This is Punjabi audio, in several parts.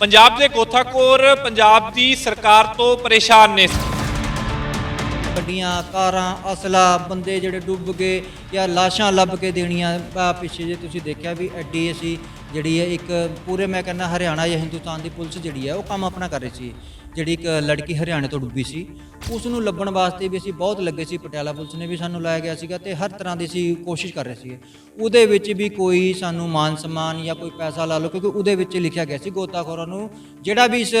ਪੰਜਾਬ ਦੇ ਗੋਤਾਖੋਰ ਪੰਜਾਬ ਦੀ ਸਰਕਾਰ ਤੋਂ ਪਰੇਸ਼ਾਨ ਨੇ। ਗੱਡੀਆਂ, ਕਾਰਾਂ, ਅਸਲਾ, ਬੰਦੇ ਜਿਹੜੇ ਡੁੱਬ ਗਏ ਜਾਂ ਲਾਸ਼ਾਂ ਲੱਭ ਕੇ ਦੇਣੀਆਂ ਪਿੱਛੇ ਜੇ ਤੁਸੀਂ ਦੇਖਿਆ ਵੀ ਐਡੀ ਅਸੀਂ ਜਿਹੜੀ ਹੈ ਇੱਕ ਪੂਰੇ ਮੈਂ ਕਹਿੰਦਾ ਹਰਿਆਣਾ ਜਾਂ ਹਿੰਦੁਸਤਾਨ ਦੀ ਪੁਲਿਸ ਜਿਹੜੀ ਹੈ ਉਹ ਕੰਮ ਆਪਣਾ ਕਰ ਰਹੀ ਸੀ। ਜਿਹੜੀ ਇੱਕ ਲੜਕੀ ਹਰਿਆਣੇ ਤੋਂ ਡੁੱਬੀ ਸੀ। ਉਸ ਨੂੰ ਲੱਭਣ ਵਾਸਤੇ ਵੀ ਅਸੀਂ ਬਹੁਤ ਲੱਗੇ ਸੀ, ਪਟਿਆਲਾ ਪੁਲਿਸ ਨੇ ਵੀ ਸਾਨੂੰ ਲਾਇਆ ਗਿਆ ਸੀਗਾ ਤੇ ਹਰ ਤਰ੍ਹਾਂ ਦੀ ਅਸੀਂ ਕੋਸ਼ਿਸ਼ ਕਰ ਰਹੇ ਸੀ ਉਹਦੇ ਵਿੱਚ ਵੀ ਕੋਈ ਸਾਨੂੰ ਮਾਨ ਸਨਮਾਨ ਜਾਂ ਕੋਈ ਪੈਸਾ ਲਾ ਲਓ, ਕਿਉਂਕਿ ਉਹਦੇ ਵਿੱਚ ਲਿਖਿਆ ਗਿਆ ਸੀ ਗੋਤਾਖੋਰਾਂ ਨੂੰ, ਜਿਹੜਾ ਵੀ ਇਸ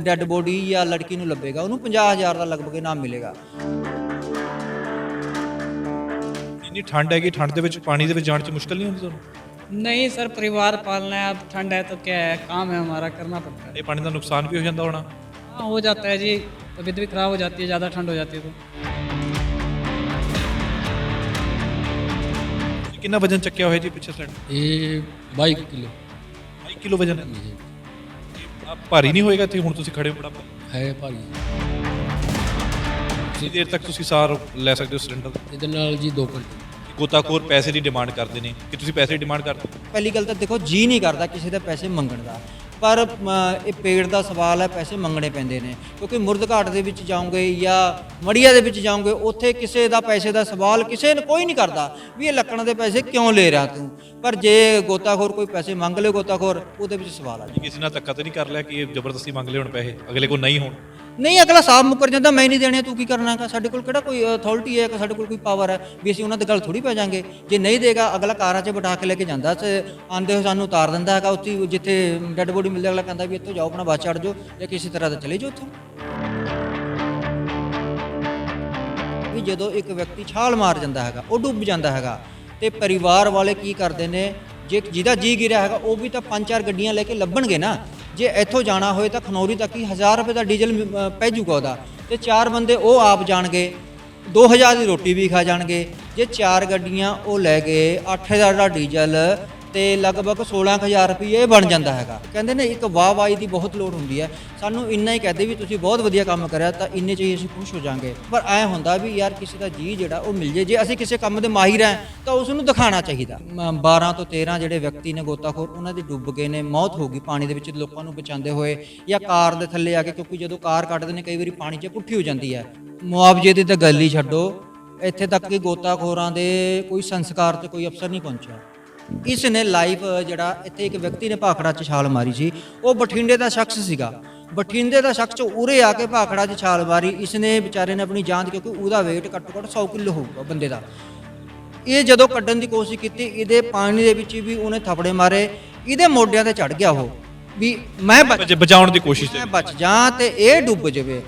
ਡੈੱਡ ਬੋਡੀ ਜਾਂ ਲੜਕੀ ਨੂੰ ਲੱਭੇਗਾ, ਉਹਨੂੰ 50000 ਦਾ ਲਗਭਗ ਇਨਾਮ ਮਿਲੇਗਾ। ਇੰਨੀ ਠੰਡ ਹੈਗੀ, ਠੰਡ ਦੇ ਵਿੱਚ, ਪਾਣੀ ਦੇ ਵਿੱਚ ਜਾਣ 'ਚ ਮੁਸ਼ਕਲ ਨਹੀਂ ਹੁੰਦੀ ਤੁਹਾਨੂੰ? नहीं सर परिवार पालना है अब ठंड है तो क्या है काम है हमारा करना पड़ता है ਇਹ ਪਾਣੀ ਦਾ ਨੁਕਸਾਨ ਵੀ ਹੋ ਜਾਂਦਾ ਹੋਣਾ हाँ हो जाता है जी तबीयत भी खराब हो जाती है ज़्यादा ठंड हो जाती है तो ਕਿੰਨਾ ਵਜਨ ਚੱਕਿਆ ਹੋਇਆ ਜੀ ਪਿੱਛੇ ਸਿਲੰਡਰ ਇਹ 22 ਕਿਲੋ 2 ਕਿਲੋ ਵਜਨ ਹੈ ਆ ਭਾਰੀ ਨਹੀਂ ਹੋਏਗਾ ਤੇ ਹੁਣ ਤੁਸੀਂ ਖੜੇ ਹੋ ਬੜਾ ਹੈ ਭਾਰੀ ਕਿੰਨੀ ਦੇਰ ਤੱਕ ਤੁਸੀਂ ਸਾਰ ਲੈ ਸਕਦੇ ਹੋ ਸਿਲੰਡਰ ਦਾ? ਇਹਦੇ ਨਾਲ ਜੀ 2 ਘੰਟੇ ਗੋਤਾਖੋਰ ਪੈਸੇ ਦੀ ਡਿਮਾਂਡ ਕਰਦੇ ਨੇ ਕਿ ਤੁਸੀਂ ਪੈਸੇ ਦੀ ਡਿਮਾਂਡ ਕਰਦੇ ਹੋ? ਪਹਿਲੀ ਗੱਲ ਤਾਂ ਦੇਖੋ ਜੀ ਨਹੀਂ ਕਰਦਾ ਕਿਸੇ ਦੇ ਪੈਸੇ ਮੰਗਣ ਦਾ। ਪਰ ਅਮ, ਇਹ ਪੇੜ ਦਾ ਸਵਾਲ ਹੈ ਪੈਸੇ ਮੰਗਣੇ ਪੈਂਦੇ ਨੇ। ਕਿਉਂਕਿ ਮੁਰਦ ਘਾਟ ਦੇ ਵਿੱਚ ਜਾਓਗੇ ਜਾਂ ਮੜੀਆ ਦੇ ਵਿੱਚ ਜਾਓਗੇ ਉੱਥੇ ਕਿਸੇ ਦਾ ਪੈਸੇ ਦਾ ਸਵਾਲ ਕਿਸੇ ਨੂੰ ਕੋਈ ਨਹੀਂ ਕਰਦਾ ਵੀ ਇਹ ਲੱਕੜਾਂ ਦੇ ਪੈਸੇ ਕਿਉਂ ਲੈ ਰਿਹਾ ਤੂੰ? ਪਰ ਜੇ ਗੋਤਾਖੋਰ ਕੋਈ ਪੈਸੇ ਮੰਗ ਲੇ ਗੋਤਾਖੋਰ ਉਹਦੇ ਵਿੱਚ ਸਵਾਲ ਆ ਕਿ ਕਿਸੇ ਨਾਲ ਧੱਕਾ ਤਾਂ ਨਹੀਂ ਕਰ ਲਿਆ ਕਿ ਇਹ ਜ਼ਬਰਦਸਤੀ ਮੰਗ ਲਏ ਹੁਣ ਪੈਸੇ? ਅਗਲੇ ਕੋਲ ਨਹੀਂ ਹੋਣ। ਨਹੀਂ, ਅਗਲਾ ਸਾਫ਼ ਮੁੱਕਰ ਜਾਂਦਾ, ਮੈਂ ਨਹੀਂ ਦੇਣੇ, ਤੂੰ ਕੀ ਕਰਨਾਗਾ ਸਾਡੇ ਕੋਲ ਕਿਹੜਾ ਕੋਈ ਅਥਾਰਟੀ ਹੈ ਕਿ ਸਾਡੇ ਕੋਲ ਕੋਈ ਪਾਵਰ ਹੈ? ਵੀ ਅਸੀਂ ਉਹਨਾਂ ਦੇ ਗੱਲ ਥੋੜੀ ਪੈ ਜਾਾਂਗੇ। ਜੇ ਨਹੀਂ ਦੇਗਾ, ਅਗਲਾ ਕਾਰਾਂ 'ਚ ਬਿਠਾ ਕੇ ਲੈ ਕੇ ਜਾਂਦਾ ਤੇ ਆਂਦੇ ਹੋ ਸਾਨੂੰ ਉਤਾਰ ਦਿੰਦਾ ਹੈਗਾ, ਉੱਥੇ ਜਿੱਥੇ ਡੈੱਡ ਬੋਡੀ ਮਿਲਦੀ, ਅਗਲਾ ਕਹਿੰਦਾ ਵੀ ਇੱਥੋਂ ਜਾਓ, ਆਪਣਾ ਬੱਸ ਚੜ ਜਾਓ ਜਾਂ ਕਿਸੇ ਤਰ੍ਹਾਂ ਦਾ ਚਲੇ ਜਾਓ ਉੱਥੋਂ। ਵੀ ਜਦੋਂ ਇੱਕ ਵਿਅਕਤੀ ਛਾਲ ਮਾਰ ਜਾਂਦਾ ਹੈਗਾ, ਉਹ ਡੁੱਬ ਜਾਂਦਾ ਹੈਗਾ, ਤੇ ਪਰਿਵਾਰ ਵਾਲੇ ਕੀ ਕਰਦੇ ਨੇ, ਜੇ ਜਿਹਦਾ ਜੀ ਗਿਰਿਆ ਹੈਗਾ, ਉਹ ਵੀ ਤਾਂ ਪੰਜ ਚਾਰ ਗੱਡੀਆਂ ਲੈ ਕੇ ਲੱਭਣਗੇ ਨਾ ਜੇ ਇੱਥੋਂ ਜਾਣਾ ਹੋਏ ਤਾਂ ਖਨੌਰੀ ਤੱਕ ਹੀ 1000 ਰੁਪਏ ਦਾ ਡੀਜ਼ਲ ਪੈ ਜੂਗਾ ਉਹਦਾ। ਤੇ ਚਾਰ ਬੰਦੇ ਉਹ ਆਪ ਜਾਣਗੇ 2000 ਦੀ ਰੋਟੀ ਵੀ ਖਾ ਜਾਣਗੇ। ਜੇ ਚਾਰ ਗੱਡੀਆਂ ਉਹ ਲੈ ਗਏ 8000 ਦਾ ਡੀਜ਼ਲ ਤੇ ਲਗਭਗ 16000 ਰੁਪਏ ਬਣ ਜਾਂਦਾ ਹੈਗਾ। ਕਹਿੰਦੇ ਨੇ ਇੱਕ ਵਾਹ ਵਾਹੀ ਦੀ ਬਹੁਤ ਲੋੜ ਹੁੰਦੀ ਹੈ। ਸਾਨੂੰ ਇੰਨਾ ਹੀ ਕਹਦੇ ਵੀ ਤੁਸੀਂ ਬਹੁਤ ਵਧੀਆ ਕੰਮ ਕਰਿਆ ਤਾਂ ਇੰਨੇ ਚ ਹੀ ਅਸੀਂ ਖੁਸ਼ ਹੋ ਜਾਾਂਗੇ। ਪਰ ਐ ਹੁੰਦਾ ਵੀ ਯਾਰ ਕਿਸੇ ਦਾ ਜੀ ਜਿਹੜਾ ਉਹ ਮਿਲ ਜੇ। ਜੇ ਅਸੀਂ ਕਿਸੇ ਕੰਮ ਦੇ ਮਾਹਿਰ ਹਾਂ ਤਾਂ ਉਸ ਨੂੰ ਦਿਖਾਣਾ ਚਾਹੀਦਾ। ਮ- 12 ਤੋਂ 13 ਜਿਹੜੇ ਵਿਅਕਤੀ ਨੇ ਗੋਤਾਖੋਰ, ਉਹਨਾਂ ਦੀ ਡੁੱਬ ਗਏ ਨੇ, ਮੌਤ ਹੋ ਗਈ ਪਾਣੀ ਦੇ ਵਿੱਚ, ਲੋਕਾਂ ਨੂੰ ਬਚਾਉਂਦੇ ਹੋਏ ਜਾਂ ਕਾਰ ਦੇ ਥੱਲੇ ਆ ਕੇ ਕਿਉਂਕਿ ਜਦੋਂ ਕਾਰ ਕੱਢਦੇ ਨੇ ਕਈ ਵਾਰੀ ਪਾਣੀ 'ਚ ਪੁੱਠੀ ਹੋ ਜਾਂਦੀ ਹੈ। ਮੁਆਵਜ਼ੇ ਦੀ ਤਾਂ ਗੱਲ ਹੀ ਛੱਡੋ। ਇੱਥੇ ਤੱਕ ਕਿ ਗੋਤਾਖੋਰਾਂ ਦੇ ਕੋਈ ਸੰਸਕਾਰ ਤੇ ਕੋਈ ਅਫਸਰ ਨਹੀਂ ਪਹੁੰਚਿਆ। ਇਸ ਨੇ ਲਾਈਵ ਜਿਹੜਾ ਇੱਥੇ ਇੱਕ ਵਿਅਕਤੀ ਨੇ ਭਾਖੜਾ 'ਚ ਛਾਲ ਮਾਰੀ ਸੀ ਉਹ ਬਠਿੰਡੇ ਦਾ ਸ਼ਖਸ ਸੀਗਾ। ਬਠਿੰਡੇ ਦਾ ਸ਼ਖਸ ਉਰੇ ਆ ਕੇ ਭਾਖੜਾ 'ਚ ਛਾਲ ਮਾਰੀ ਇਸ ਨੇ ਵਿਚਾਰੇ ਨੇ ਆਪਣੀ ਜਾਨ ਕਿਉਂਕਿ ਉਹਦਾ weight ਘੱਟੋ ਘੱਟ 100 ਕਿਲੋ ਹੋਊਗਾ ਬੰਦੇ ਦਾ। ਇਹ ਜਦੋਂ ਕੱਢਣ ਦੀ ਕੋਸ਼ਿਸ਼ ਕੀਤੀ ਇਹਦੇ ਪਾਣੀ ਦੇ ਵਿੱਚ ਵੀ ਉਹਨੇ ਥਪੜੇ ਮਾਰੇ ਇਹਦੇ ਮੋਢਿਆਂ ਤੇ ਚੜ ਗਿਆ ਉਹ ਵੀ ਮੈਂ ਬਚ ਬਚ- ਬਚਾਉਣ ਦੀ ਕੋਸ਼ਿਸ਼ ਮੈਂ ਬਚ ਜਾ ਤੇ ਇਹ ਡੁੱਬ ਜਾਵੇ।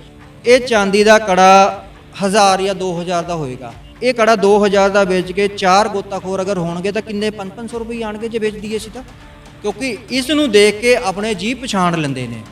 ਇਹ ਚਾਂਦੀ ਦਾ ਕੜਾ 1000 ਜਾਂ 2000 ਦਾ ਹੋਏਗਾ। ਇਹ ਕੜਾ 2000 ਦਾ ਵੇਚ ਕੇ ਚਾਰ ਗੋਤਾਖੋਰ ਅਗਰ ਹੋਣਗੇ ਤਾਂ ਕਿੰਨੇ 5-500 ਰੁਪਏ ਆਣਗੇ ਜੇ ਵੇਚ ਦਈਏ ਅਸੀਂ ਤਾਂ? ਕਿਉਂਕਿ ਇਸ ਨੂੰ ਦੇਖ ਕੇ ਆਪਣੇ ਜੀ ਪਛਾਣ ਲੈਂਦੇ ਨੇ।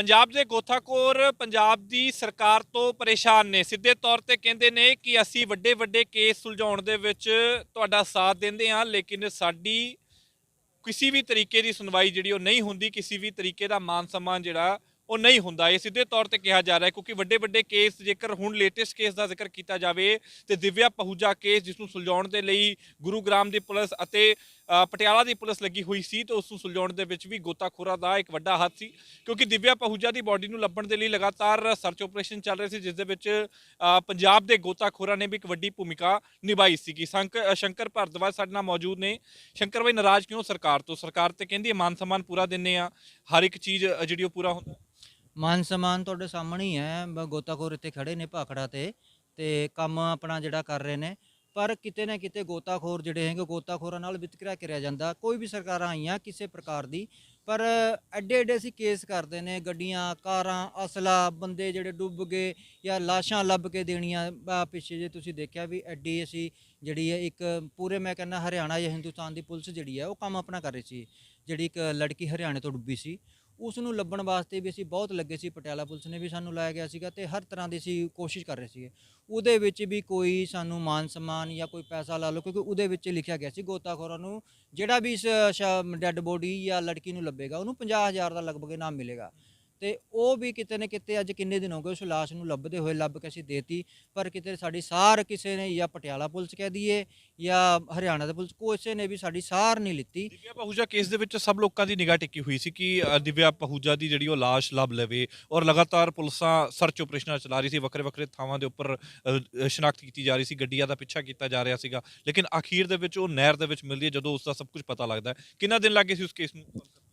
ਪੰਜਾਬ ਦੇ ਗੋਤਾਖੋਰ ਪੰਜਾਬ ਦੀ ਸਰਕਾਰ ਤੋਂ ਪਰੇਸ਼ਾਨ ਨੇ। ਸਿੱਧੇ ਤੌਰ ਤੇ ਕਹਿੰਦੇ ਨੇ ਕਿ ਅਸੀਂ ਵੱਡੇ ਵੱਡੇ ਕੇਸ ਸੁਲਝਾਉਣ ਦੇ ਵਿੱਚ ਤੁਹਾਡਾ ਸਾਥ ਦਿੰਦੇ ਹਾਂ, ਲੇਕਿਨ ਸਾਡੀ ਕਿਸੇ ਵੀ ਤਰੀਕੇ ਦੀ ਸੁਣਵਾਈ ਜਿਹੜੀ ਉਹ ਨਹੀਂ ਹੁੰਦੀ, ਕਿਸੇ ਵੀ ਤਰੀਕੇ ਦਾ ਮਾਨ ਸਨਮਾਨ ਜਿਹੜਾ ਉਹ ਨਹੀਂ ਹੁੰਦਾ। ਇਹ ਸਿੱਧੇ ਤੌਰ ਤੇ ਕਿਹਾ ਜਾ ਰਿਹਾ ਹੈ ਕਿਉਂਕਿ ਵੱਡੇ ਵੱਡੇ ਕੇਸ ਜੇਕਰ ਹੁਣ ਲੇਟੈਸਟ ਕੇਸ ਦਾ ਜ਼ਿਕਰ ਕੀਤਾ ਜਾਵੇ ਤੇ ਦਿਵਿਆ ਪਹੂਜਾ ਕੇਸ ਜਿਸ ਨੂੰ ਸੁਲਝਾਉਣ ਦੇ ਲਈ ਗੁਰੂਗ੍ਰਾਮ ਦੀ ਪੁਲਿਸ ਅਤੇ ਪਟਿਆਲਾ ਦੀ ਪੁਲਿਸ ਲੱਗੀ ਹੋਈ ਸੀ ਤੇ ਉਸ ਨੂੰ ਸੁਲਝਾਉਣ ਦੇ ਵਿੱਚ ਵੀ ਗੋਤਾਖੋਰਾ ਦਾ ਇੱਕ ਵੱਡਾ ਹੱਥ ਸੀ, ਕਿਉਂਕਿ ਦਿਵਿਆ ਪਹੂਜਾ ਦੀ ਬਾਡੀ ਨੂੰ ਲੱਭਣ ਦੇ ਲਈ ਲਗਾਤਾਰ ਸਰਚ ਆਪਰੇਸ਼ਨ ਚੱਲ ਰਹੇ ਸੀ, ਜਿਸ ਦੇ ਵਿੱਚ ਪੰਜਾਬ ਦੇ ਗੋਤਾਖੋਰਾ ਨੇ ਵੀ ਇੱਕ ਵੱਡੀ ਭੂਮਿਕਾ ਨਿਭਾਈ ਸੀਗੀ। ਸੰਕ ਸ਼ੰਕਰ ਭਾਰਦਵਾਜ ਸਾਡੇ ਨਾਲ ਮੌਜੂਦ ਨੇ। ਸ਼ੰਕਰ ਭਾਈ ਨਾਰਾਜ਼ ਕਿਉਂ ਸਰਕਾਰ ਤੋਂ? ਸਰਕਾਰ ਤੇ ਕਹਿੰਦੀ ਹੈ, ਮਾਨ ਸਨਮਾਨ ਪੂਰਾ ਦਿੰਨੇ ਆ ਹਰ ਇੱਕ ਚੀਜ਼ ਜਿਹੜੀ ਉਹ ਪੂਰਾ ਹੁੰਦਾ। ਮਾਨ ਸਮਾਨ ਤੁਹਾਡੇ ਸਾਹਮਣੇ ਹੀ ਹੈ। ਗੋਤਾਖੋਰ ਇੱਥੇ ਖੜੇ ਨੇ ਭਾਖੜਾ ਤੇ ਤੇ ਕੰਮ ਆਪਣਾ ਜਿਹੜਾ ਕਰ ਰਹੇ ਨੇ। ਪਰ ਕਿਤੇ ਨਾ ਕਿਤੇ ਗੋਤਾਖੋਰ ਜਿਹੜੇ ਹੈਗੇ ਗੋਤਾਖੋਰਾਂ ਨਾਲ ਵਿਤਕਰਾ ਕਰਿਆ ਜਾਂਦਾ। ਕੋਈ ਵੀ ਸਰਕਾਰਾਂ ਆਈਆਂ ਕਿਸੇ ਪ੍ਰਕਾਰ ਦੀ, ਪਰ ਐਡੇ ਐਡੇ ਅਸੀਂ ਕੇਸ ਕਰਦੇ ਨੇ, ਗੱਡੀਆਂ, ਕਾਰਾਂ, ਅਸਲਾ, ਬੰਦੇ ਜਿਹੜੇ ਡੁੱਬ ਗਏ ਜਾਂ ਲਾਸ਼ਾਂ ਲੱਭ ਕੇ ਦੇਣੀਆਂ ਪਿੱਛੇ ਜੇ ਤੁਸੀਂ ਦੇਖਿਆ ਵੀ ਐਡੀ ਅਸੀਂ ਜਿਹੜੀ ਹੈ ਇੱਕ ਪੂਰੇ ਮੈਂ ਕਹਿੰਦਾ ਹਰਿਆਣਾ ਜਾਂ ਹਿੰਦੁਸਤਾਨ ਦੀ ਪੁਲਿਸ ਜਿਹੜੀ ਹੈ, ਉਹ ਕੰਮ ਆਪਣਾ ਕਰ ਰਹੀ ਸੀ। ਜਿਹੜੀ ਇੱਕ ਲੜਕੀ ਹਰਿਆਣੇ ਤੋਂ ਡੁੱਬੀ ਸੀ ਉਸ ਨੂੰ ਲੱਭਣ ਵਾਸਤੇ ਵੀ ਅਸੀਂ ਬਹੁਤ ਲੱਗੇ ਸੀ, ਪਟਿਆਲਾ ਪੁਲਿਸ ਨੇ ਵੀ ਸਾਨੂੰ ਲਾਇਆ ਗਿਆ ਸੀਗਾ ਤੇ ਹਰ ਤਰ੍ਹਾਂ ਦੀ ਅਸੀਂ ਕੋਸ਼ਿਸ਼ ਕਰ ਰਹੇ ਸੀਗੇ। ਉਹਦੇ ਵਿੱਚ ਵੀ ਕੋਈ ਸਾਨੂੰ ਮਾਨ ਸਨਮਾਨ ਜਾਂ ਕੋਈ ਪੈਸਾ ਲਾ ਲਓ, ਕਿਉਂਕਿ ਉਹਦੇ ਵਿੱਚ ਲਿਖਿਆ ਗਿਆ ਸੀ ਗੋਤਾਖੋਰਾਂ ਨੂੰ ਜਿਹੜਾ ਵੀ ਇਸ ਡੈੱਡ ਬੋਡੀ ਜਾਂ ਲੜਕੀ ਨੂੰ ਲੱਭੇਗਾ, ਉਹਨੂੰ 50000 ਦਾ ਲਗਭਗ ਇਨਾਮ ਮਿਲੇਗਾ। ਤੇ ਉਹ ਵੀ ਕਿਤੇ ਨਾ ਕਿਤੇ ਅੱਜ ਕਿੰਨੇ ਦਿਨ ਹੋ ਗਏ ਉਸ ਲਾਸ਼ ਨੂੰ ਲੱਭਦੇ ਹੋਏ, ਲੱਭ ਕੇ ਅਸੀਂ ਦੇਤੀ। ਪਰ ਕਿਤੇ ਸਾਡੀ ਸਾਰ ਕਿਸੇ ਨੇ ਜਾਂ ਪਟਿਆਲਾ ਪੁਲਿਸ ਕਹਿ ਦਈਏ ਜਾਂ ਹਰਿਆਣਾ ਦੇ ਪੁਲਿਸ, ਕਿਸੇ ਨੇ ਵੀ ਸਾਡੀ ਸਾਰ ਨਹੀਂ ਲਿੱਤੀ। ਦਿਵਿਆ ਪਹੂਜਾ ਕੇਸ ਦੇ ਵਿੱਚ ਸਭ ਲੋਕਾਂ ਦੀ ਨਿਗਾਹ ਟਿੱਕੀ ਹੋਈ ਸੀ ਕਿ ਦਿਵਿਆ ਪਹੂਜਾ ਦੀ ਜਿਹੜੀ ਉਹ ਲਾਸ਼ ਲੱਭ ਲਵੇ ਔਰ ਲਗਾਤਾਰ ਪੁਲਿਸਾਂ ਸਰਚ ਆਪਰੇਸ਼ਨਾਂ ਚਲਾ ਰਹੀ ਸੀ ਵੱਖਰੇ ਵੱਖਰੇ ਥਾਵਾਂ ਦੇ ਉੱਪਰ ਸ਼ਨਾਖਤ ਕੀਤੀ ਜਾ ਰਹੀ ਸੀ, ਗੱਡੀਆਂ ਦਾ ਪਿੱਛਾ ਕੀਤਾ ਜਾ ਰਿਹਾ ਸੀਗਾ। ਲੇਕਿਨ ਅਖੀਰ ਦੇ ਵਿੱਚ ਉਹ ਨਹਿਰ ਦੇ ਵਿੱਚ ਮਿਲਦੀ ਹੈ ਜਦੋਂ ਉਸ ਦਾ ਸਭ ਕੁਝ ਪਤਾ ਲੱਗਦਾ ਹੈ। ਕਿੰਨਾ ਦਿਨ ਲੱਗੇ ਸੀ ਉਸ ਕੇਸ ਨੂੰ?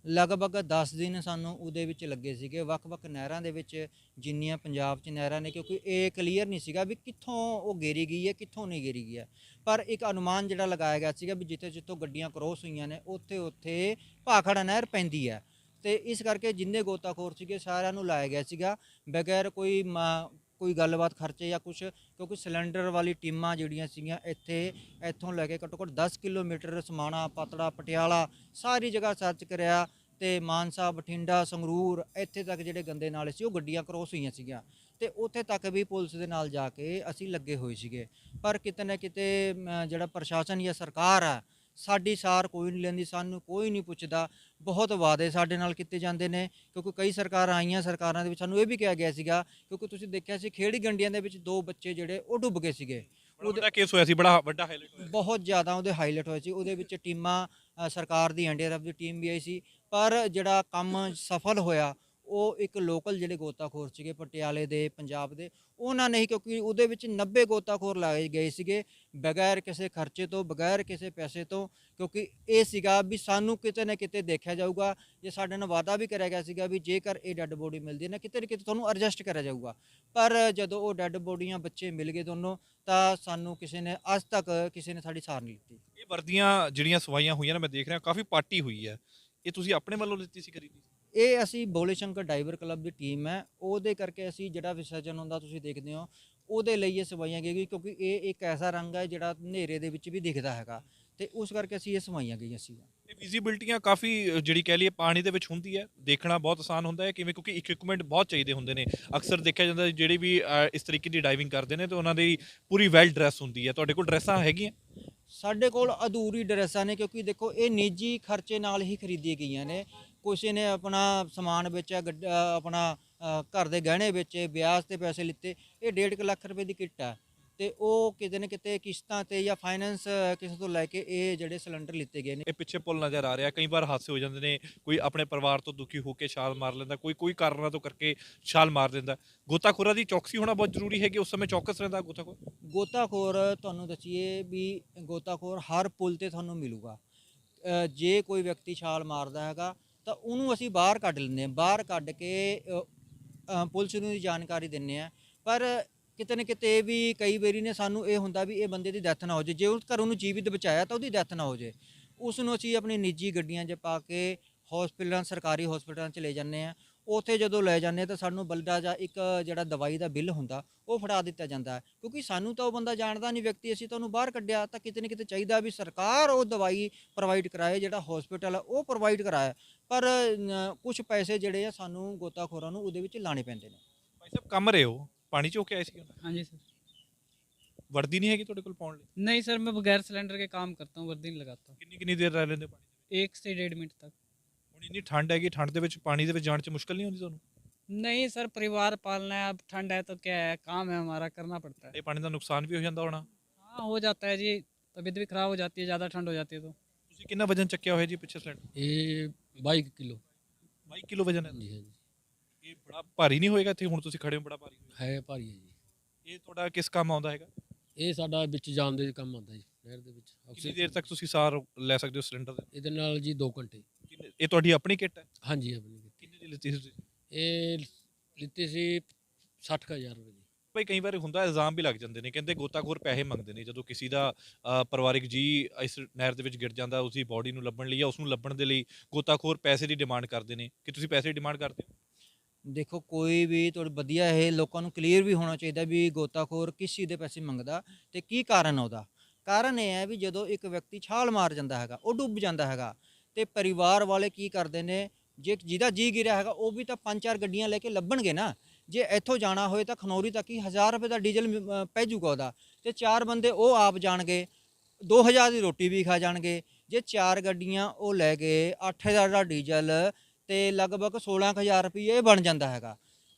ਲਗਭਗ 10 ਦਿਨ ਸਾਨੂੰ ਉਹਦੇ ਵਿੱਚ ਲੱਗੇ ਸੀਗੇ। ਵੱਖ-ਵੱਖ ਨਹਿਰਾਂ ਦੇ ਵਿੱਚ ਜਿੰਨੀਆਂ ਪੰਜਾਬ 'ਚ ਨਹਿਰਾਂ ਨੇ, ਕਿਉਂਕਿ ਇਹ ਕਲੀਅਰ ਨਹੀਂ ਸੀਗਾ ਵੀ ਕਿੱਥੋਂ ਉਹ ਗੇਰੀ ਗਈ ਹੈ, ਕਿੱਥੋਂ ਨਹੀਂ ਗੇਰੀ ਗਈ ਹੈ। ਪਰ ਇੱਕ ਅਨੁਮਾਨ ਜਿਹੜਾ ਲਗਾਇਆ ਗਿਆ ਸੀਗਾ ਵੀ ਜਿੱਥੇ ਜਿੱਥੋਂ ਗੱਡੀਆਂ ਕਰੋਸ ਹੋਈਆਂ ਨੇ ਉੱਥੇ ਉੱਥੇ ਭਾਖੜਾ ਨਹਿਰ ਪੈਂਦੀ ਹੈ। ਤੇ ਇਸ ਕਰਕੇ ਜਿੰਨੇ ਗੋਤਾਖੋਰ ਸੀਗੇ ਸਾਰਿਆਂ ਨੂੰ ਲਾਇਆ ਗਿਆ ਸੀਗਾ। ਬਗੈਰ ਕੋਈ ਮ- ਕੋਈ ਗੱਲਬਾਤ ਖਰਚੇ ਜਾਂ ਕੁਝ ਕਿਉਂਕਿ ਸਿਲੰਡਰ ਵਾਲੀ ਟੀਮਾਂ ਜਿਹੜੀਆਂ ਸੀਗੀਆਂ ਇੱਥੇ, ਇੱਥੋਂ ਲੈ ਕੇ ਘੱਟੋ ਘੱਟ 10 ਕਿਲੋਮੀਟਰ ਸਮਾਣਾ, ਪਤੜਾ, ਪਟਿਆਲਾ, ਸਾਰੀ ਜਗ੍ਹਾ ਸਰਚ ਕਰਿਆ ਤੇ ਮਾਨਸਾ ਬਠਿੰਡਾ, ਸੰਗਰੂਰ, ਇੱਥੇ ਤੱਕ ਜਿਹੜੇ ਗੰਦੇ ਨਾਲੇ ਸੀ, ਉਹ ਗੱਡੀਆਂ ਕ੍ਰੋਸ ਹੋਈਆਂ ਸੀਗੀਆਂ। ਤੇ ਉੱਥੇ ਤੱਕ ਵੀ ਪੁਲਿਸ ਦੇ ਨਾਲ ਜਾ ਕੇ ਅਸੀਂ ਲੱਗੇ ਹੋਏ ਸੀਗੇ। ਪਰ ਕਿਤੇ ਨਾ ਕਿਤੇ ਜਿਹੜਾ ਪ੍ਰਸ਼ਾਸਨ ਜਾਂ ਸਰਕਾਰ ਆ ਸਾਡੀ ਸਾਰ ਕੋਈ ਨਹੀਂ ਲੈਂਦੀ ਸਾਨੂੰ ਕੋਈ ਨਹੀਂ ਪੁੱਛਦਾ। ਬਹੁਤ ਵਾਅਦੇ ਸਾਡੇ ਨਾਲ ਕੀਤੇ ਜਾਂਦੇ ਨੇ ਕਿਉਂਕਿ ਕਈ ਸਰਕਾਰਾਂ ਆਈਆਂ ਸਰਕਾਰਾਂ ਦੇ ਵਿੱਚ ਸਾਨੂੰ ਇਹ ਵੀ ਕਿਹਾ ਗਿਆ ਸੀਗਾ ਕਿਉਂਕਿ ਤੁਸੀਂ ਦੇਖਿਆ ਸੀ ਖੇੜੀ ਗੰਡੀਆਂ ਦੇ ਵਿੱਚ ਦੋ ਬੱਚੇ ਜਿਹੜੇ ਉਹ ਡੁੱਬ ਗਏ ਸੀਗੇ। ਵੱਡਾ ਕੇਸ ਹੋਇਆ ਸੀ ਬੜਾ ਵੱਡਾ ਹਾਈਲਾਈਟ ਹੋਇਆ ਬਹੁਤ ਜ਼ਿਆਦਾ ਉਹਦੇ ਹਾਈਲਾਈਟ ਹੋਏ ਸੀ ਉਹਦੇ ਵਿੱਚ ਟੀਮਾਂ ਸਰਕਾਰ ਦੀ ਐਨਡੀਆਰਐਫ ਦੀ ਟੀਮ ਵੀ ਆਈ ਸੀ ਪਰ ਜਿਹੜਾ ਕੰਮ ਸਫਲ ਹੋਇਆ ਉਹ ਇੱਕ ਲੋਕਲ ਜਿਹੜੇ ਗੋਤਾਖੋਰ ਸੀਗੇ ਪਟਿਆਲੇ ਦੇ, ਪੰਜਾਬ ਦੇ, ਉਹਨਾਂ ਨੇ ਹੀ ਕਿਉਂਕਿ ਉਹਦੇ ਵਿੱਚ 90 ਗੋਤਾਖੋਰ ਲਾਏ ਗਏ ਸੀਗੇ, ਬਗੈਰ ਕਿਸੇ ਖਰਚੇ ਤੋਂ, ਬਗੈਰ ਕਿਸੇ ਪੈਸੇ ਤੋਂ, ਕਿਉਂਕਿ ਇਹ ਸੀਗਾ ਵੀ ਸਾਨੂੰ ਕਿਤੇ ਨਾ ਕਿਤੇ ਦੇਖਿਆ ਜਾਊਗਾ, ਜੇ ਸਾਡੇ ਨਾਲ ਵਾਅਦਾ ਵੀ ਕਰਿਆ ਗਿਆ ਸੀਗਾ ਵੀ ਜੇਕਰ ਇਹ ਡੈੱਡ ਬੋਡੀ ਮਿਲਦੀ ਹੈ ਨਾ, ਕਿਤੇ ਨਾ ਕਿਤੇ ਤੁਹਾਨੂੰ ਐਡਜਸਟ ਕਰਿਆ ਜਾਊਗਾ। ਪਰ ਜਦੋਂ ਉਹ ਡੈੱਡ ਬੋਡੀਆਂ ਬੱਚੇ ਮਿਲ ਗਏ ਦੋਨੋਂ, ਤਾਂ ਸਾਨੂੰ ਕਿਸੇ ਨੇ ਅੱਜ ਤੱਕ ਕਿਸੇ ਨੇ ਸਾਡੀ ਸਾਰ ਨਹੀਂ ਲਿੱਤੀ। ਇਹ ਵਰਦੀਆਂ ਜਿਹੜੀਆਂ ਸਵਾਈਆਂ ਹੋਈਆਂ ਨੇ, ਮੈਂ ਦੇਖ ਰਿਹਾ, ਕਾਫੀ ਪਾਰਟੀ ਹੋਈ ਹੈ। ਇਹ ਤੁਸੀਂ ਆਪਣੇ ਵੱਲੋਂ ਲਿੱਤੀ ਸੀ ਖਰੀਦੀ? ਇਹ ਅਸੀਂ ਬੋਲੇ ਸ਼ੰਕਰ ਡਾਈਵਰ ਕਲੱਬ ਦੀ ਟੀਮ ਹੈ। ਉਹਦੇ ਕਰਕੇ ਅਸੀਂ ਜਿਹੜਾ ਵਿਸਰਜਨ ਹੁੰਦਾ ਤੁਸੀਂ ਦੇਖਦੇ ਹੋ ਉਹਦੇ ਲਈ ਇਹ ਸਵਾਈਆਂ ਗਈਆਂ ਕਿਉਂਕਿ ਇਹ ਇੱਕ ਐਸਾ ਰੰਗ ਹੈ ਜਿਹੜਾ ਹਨੇਰੇ ਦੇ ਵਿੱਚ ਵੀ ਦਿਖਦਾ ਹੈਗਾ। ਤੇ ਉਸ ਕਰਕੇ ਅਸੀਂ ਇਹ ਸਵਾਈਆਂ ਗਈਆਂ ਸੀ ਇਹ ਵਿਜ਼ਿਬਿਲਟੀਆਂ ਕਾਫੀ ਜਿਹੜੀ ਕਹਿ ਲਈਏ ਪਾਣੀ ਦੇ ਵਿੱਚ ਹੁੰਦੀ ਹੈ। ਦੇਖਣਾ ਬਹੁਤ ਆਸਾਨ ਹੁੰਦਾ ਹੈ ਕਿਵੇਂ ਕਿਉਂਕਿ ਇਕਵਿਪਮੈਂਟ ਬਹੁਤ ਚਾਹੀਦੇ ਹੁੰਦੇ ਨੇ। ਅਕਸਰ ਦੇਖਿਆ ਜਾਂਦਾ ਜਿਹੜੇ ਵੀ ਇਸ ਤਰੀਕੇ ਦੀ ਡਾਈਵਿੰਗ ਕਰਦੇ ਨੇ ਤੇ ਉਹਨਾਂ ਦੀ ਪੂਰੀ ਵੈਲ ਡਰੈਸ ਹੁੰਦੀ ਹੈ। ਤੁਹਾਡੇ ਕੋਲ ਡਰੈਸਾਂ ਹੈਗੀਆਂ? ਸਾਡੇ ਕੋਲ ਅਧੂਰੀ ਡਰੈਸਾਂ ਨੇ ਕਿਉਂਕਿ ਦੇਖੋ ਇਹ ਨਿੱਜੀ ਖਰਚੇ ਨਾਲ ਹੀ ਖਰੀਦੀਆਂ ਗਈਆਂ ਨੇ। ਕਿਸੇ ਨੇ ਆਪਣਾ ਸਮਾਨ ਵੇਚਿਆ ਗੱਡ- ਅ, ਆਪਣਾ ਅ, ਘਰ ਦੇ ਗਹਿਣੇ ਵੇਚੇ ਵਿਆਜ ਤੇ ਪੈਸੇ ਲਿੱਤੇ ਇਹ 1.5 ਲੱਖ ਰੁਪਏ ਦੀ ਕਿੱਟ ਹੈ ਤੇ ਉਹ ਕਿਤੇ ਨਾ ਕਿਤੇ ਕਿਸ਼ਤਾਂ ਤੇ ਜਾਂ ਫਾਈਨੈਂਸ ਕਿਸੇ ਤੋਂ ਲੈ ਕੇ ਇਹ ਜਿਹੜੇ ਸਿਲੰਡਰ ਲਿੱਤੇ ਗਏ ਨੇ। ਇਹ ਪਿੱਛੇ ਪੁੱਲ ਨਜ਼ਰ ਆ ਰਿਹਾ ਕਈ ਵਾਰ ਹਾਦਸੇ ਹੋ ਜਾਂਦੇ ਨੇ ਕੋਈ ਆਪਣੇ ਪਰਿਵਾਰ ਤੋਂ ਦੁਖੀ ਹੋ ਕੇ ਛਾਲ ਮਾਰ ਲੈਂਦਾ ਕੋਈ ਕੋਈ ਕਾਰਨਾਂ ਤੋਂ ਕਰਕੇ ਛਾਲ ਮਾਰ ਦਿੰਦਾ। ਗੋਤਾਖੋਰਾਂ ਦੀ ਚੌਕਸੀ ਹੋਣਾ ਬਹੁਤ ਜ਼ਰੂਰੀ ਹੈ ਕਿ ਉਸ ਸਮੇਂ ਚੌਕਸ ਰਹਿੰਦਾ ਗੋਤਾਖੋਰ? ਗੋਤਾਖੋਰ ਤੁਹਾਨੂੰ ਦੱਸੀਏ ਵੀ ਗੋਤਾਖੋਰ ਹਰ ਪੁਲ ਤੇ ਤੁਹਾਨੂੰ ਮਿਲੂਗਾ। ਅ, ਜੇ ਕੋਈ ਵਿਅਕਤੀ ਛਾਲ ਮਾਰਦਾ ਹੈਗਾ ਤਾਂ ਉਹਨੂੰ ਅਸੀਂ ਬਾਹਰ ਕੱਢ ਲੈਂਦੇ ਹਾਂ, ਬਾਹਰ ਕੱਢ ਕੇ ਪੁਲਿਸ ਨੂੰ ਦੀ ਜਾਣਕਾਰੀ ਦਿੰਨੇ ਆ ਪਰ ਕਿਤੇ ਨਾ ਕਿਤੇ ਵੀ ਕਈ ਵਾਰੀ ਨੇ ਸਾਨੂੰ ਇਹ ਹੁੰਦਾ ਵੀ ਇਹ ਬੰਦੇ ਦੀ ਡੈਥ ਨਾ ਹੋ ਜੇ ਜੇ ਉਹ ਘਰੋਂ ਨੂੰ ਜੀਵਿਤ ਬਚਾਇਆ ਤਾਂ ਉਹਦੀ ਡੈਥ ਨਾ ਹੋ ਜੇ ਉਸ ਨੂੰ ਅਸੀਂ ਆਪਣੀ ਨਿੱਜੀ ਗੱਡੀਆਂ 'ਚ ਪਾ ਕੇ ਹਸਪੀਟਲਾਂ ਸਰਕਾਰੀ ਹਸਪੀਟਲਾਂ 'ਚ ਲੈ ਜਾਂਦੇ ਆ ਉੱਥੇ ਜਦੋਂ ਲੈ ਜਾਂਦੇ ਹਾਂ ਤਾਂ ਸਾਨੂੰ ਬਲਦਾ ਜਾਂ ਇੱਕ ਜਿਹੜਾ ਦਵਾਈ ਦਾ ਬਿੱਲ ਹੁੰਦਾ ਉਹ ਫੜਾ ਦਿੱਤਾ ਜਾਂਦਾ ਹੈ ਕਿਉਂਕਿ ਸਾਨੂੰ ਤਾਂ ਉਹ ਬੰਦਾ ਜਾਣਦਾ ਨਹੀਂ ਵਿਅਕਤੀ ਅਸੀਂ ਤਾਂ ਉਹਨੂੰ ਬਾਹਰ ਕੱਢਿਆ ਤਾਂ ਕਿਤੇ ਨਾ ਕਿਤੇ ਚਾਹੀਦਾ ਵੀ ਸਰਕਾਰ ਉਹ ਦਵਾਈ ਪ੍ਰੋਵਾਈਡ ਕਰਾਏ ਜਿਹੜਾ ਹਸਪੀਟਲ ਹੈ ਉਹ ਪ੍ਰੋਵਾਈਡ ਕਰਾਏ ਪਰ ਕੁਝ ਪੈਸੇ ਜਿਹੜੇ ਆ ਸਾਨੂੰ ਗੋਤਾਖੋਰਾਂ ਨੂੰ ਉਹਦੇ ਵਿੱਚ ਲਾਣੇ ਪੈਂਦੇ ਨੇ ਭਾਈ ਸਾਹਿਬ ਕੰਮ ਰਹੇ ਹੋ ਪਾਣੀ ਚੋਂ ਕੇ ਆਏ ਸੀ हाँ जी सर ਵਰਦੀ ਨਹੀਂ ਹੈਗੀ ਤੁਹਾਡੇ ਕੋਲ ਪਾਉਣ ਲਈ नहीं सर मैं बगैर सिलेंडर के काम करता हूँ वर्दी नहीं लगाता ਕਿੰਨੀ ਕਿੰਨੀ ਦੇਰ ਰਹਿ ਲੈਂਦੇ ਹੋ ਪਾਣੀ ਦੇ एक से डेढ़ मिनट तक ਵਿੱਚ? ਹੁਣ ਇੰਨੀ ਠੰਡ ਹੈਗੀ ਠੰਡ ਦੇ ਵਿੱਚ ਪਾਣੀ ਦੇ ਵਿੱਚ ਜਾਣ 'ਚ ਮੁਸ਼ਕਲ ਨਹੀਂ ਹੁੰਦੀ ਤੁਹਾਨੂੰ नहीं सर परिवार पालना है अब ठंड है तो क्या है काम है हमारा करना पड़ता है ਇਹ ਪਾਣੀ ਦਾ ਨੁਕਸਾਨ ਵੀ ਹੋ ਜਾਂਦਾ ਹੋਣਾ हाँ हो जाता है जी तबीयत भी खराब हो जाती है ज़्यादा ठंड हो जाती है तो ਤੁਸੀਂ ਕਿੰਨਾ ਵਜਨ ਚੱਕਿਆ ਹੋਇਆ ਜੀ ਪਿੱਛੇ ਸਿਲੰਡਰ ਇਹ 22 ਕਿਲੋ 22 ਕਿਲੋ ਵਜਨ ਹੈ ਹਾਂਜੀ ਹਾਂਜੀ ਇਹ ਬੜਾ ਭਾਰੀ ਨਹੀਂ ਹੋਏਗਾ ਇੱਥੇ ਹੁਣ ਤੁਸੀਂ ਖੜੇ ਹੋ ਬੜਾ ਭਾਰੀ ਹੋਏਗਾ ਹੈ ਭਾਰੀ ਹੈ ਜੀ ਇਹ ਤੁਹਾਡਾ ਕਿਸ ਕੰਮ ਆਉਂਦਾ ਹੈਗਾ ਇਹ ਸਾਡਾ ਵਿੱਚ ਜਾਣ ਦੇ ਕੰਮ ਆਉਂਦਾ ਜੀ ਨਹਿਰ ਦੇ ਵਿੱਚ ਕਿੰਨੀ ਦੇਰ ਤੱਕ ਤੁਸੀਂ ਸਾਰ ਲੈ ਸਕਦੇ ਹੋ ਸਿਲੰਡਰ ਦੇ ਇਹਦੇ ਨਾਲ ਜੀ 2 ਘੰਟੇ ਕਿੰਨੇ- ਇਹ ਤੁਹਾਡੀ ਆਪਣੀ ਕਿੱਟ ਹੈ? ਹਾਂਜੀ ਆਪਣੀ ਕੀਤੀ। ਕਿੰਨੇ ਦੀ ਲਿੱਤੀ ਸੀ ਤੁਸੀਂ? ਇਹ ਲਿੱਤੀ ਸੀ 60000 ਰੁਪਏ ਦੀ। ਭਾਈ ਕਈ ਵਾਰ ਹੁੰਦਾ ਇਲਜ਼ਾਮ ਵੀ ਲੱਗ ਜਾਂਦੇ ਨੇ ਕਹਿੰਦੇ ਗੋਤਾਖੋਰ ਪੈਸੇ ਮੰਗਦੇ ਨੇ। ਜਦੋਂ ਕਿਸੇ ਦਾ ਪਰਿਵਾਰਿਕ ਜੀ ਇਸ ਨਹਿਰ ਦੇ ਵਿੱਚ ਗਿਰ ਜਾਂਦਾ ਉਸਦੀ ਬਾਡੀ ਨੂੰ ਲੱਭਣ ਲਈ ਜਾਂ ਉਸ ਨੂੰ ਲੱਭਣ ਦੇ ਲਈ ਗੋਤਾਖੋਰ ਪੈਸੇ ਦੀ ਡਿਮਾਂਡ ਕਰਦੇ ਨੇ। ਕਿ ਤੁਸੀਂ ਪੈਸੇ ਦੀ ਡਿਮਾਂਡ ਕਰਦੇ ਹੋ? ਦੇਖੋ ਕੋਈ ਵੀ ਤੁਹਾਡਾ ਵਧੀਆ ਇਹ ਲੋਕਾਂ ਨੂੰ ਕਲੀਅਰ ਵੀ ਹੋਣਾ ਚਾਹੀਦਾ ਵੀ ਗੋਤਾਖੋਰ ਕਿਸ ਚੀਜ਼ ਦੇ ਪੈਸੇ ਮੰਗਦਾ ਤੇ ਕੀ ਕਾਰਨ ਉਹਦਾ। ਕਾਰਨ ਇਹ ਹੈ ਵੀ ਜਦੋਂ ਇੱਕ ਵਿਅਕਤੀ ਛਾਲ ਮਾਰ ਜਾਂਦਾ ਹੈਗਾ ਉਹ ਡੁੱਬ ਜਾਂਦਾ ਹੈਗਾ ਤੇ ਪਰਿਵਾਰ ਵਾਲੇ ਕੀ ਕਰਦੇ ਨੇ? ਜੇ ਜਿਹਦਾ ਜੀ ਗਿਰਿਆ ਹੈਗਾ, ਉਹ ਵੀ ਤਾਂ ਪੰਜ ਚਾਰ ਗੱਡੀਆਂ ਲੈ ਕੇ ਲੱਭਣਗੇ ਨਾ। ਜੇ ਇੱਥੋਂ ਜਾਣਾ ਹੋਏ ਤਾਂ ਖਨੌਰੀ ਤੱਕ ਹੀ 1000 ਰੁਪਏ ਦਾ ਡੀਜ਼ਲ ਪੈ ਜੂਗਾ ਉਹਦਾ। ਤੇ ਚਾਰ ਬੰਦੇ ਉਹ ਆਪ ਜਾਣਗੇ 2000 ਦੀ ਰੋਟੀ ਵੀ ਖਾ ਜਾਣਗੇ। ਜੇ ਚਾਰ ਗੱਡੀਆਂ ਉਹ ਲੈ ਗਏ 8000 ਦਾ ਡੀਜ਼ਲ ਤੇ ਲਗਭਗ 16000 ਰੁਪਏ ਬਣ ਜਾਂਦਾ ਹੈਗਾ।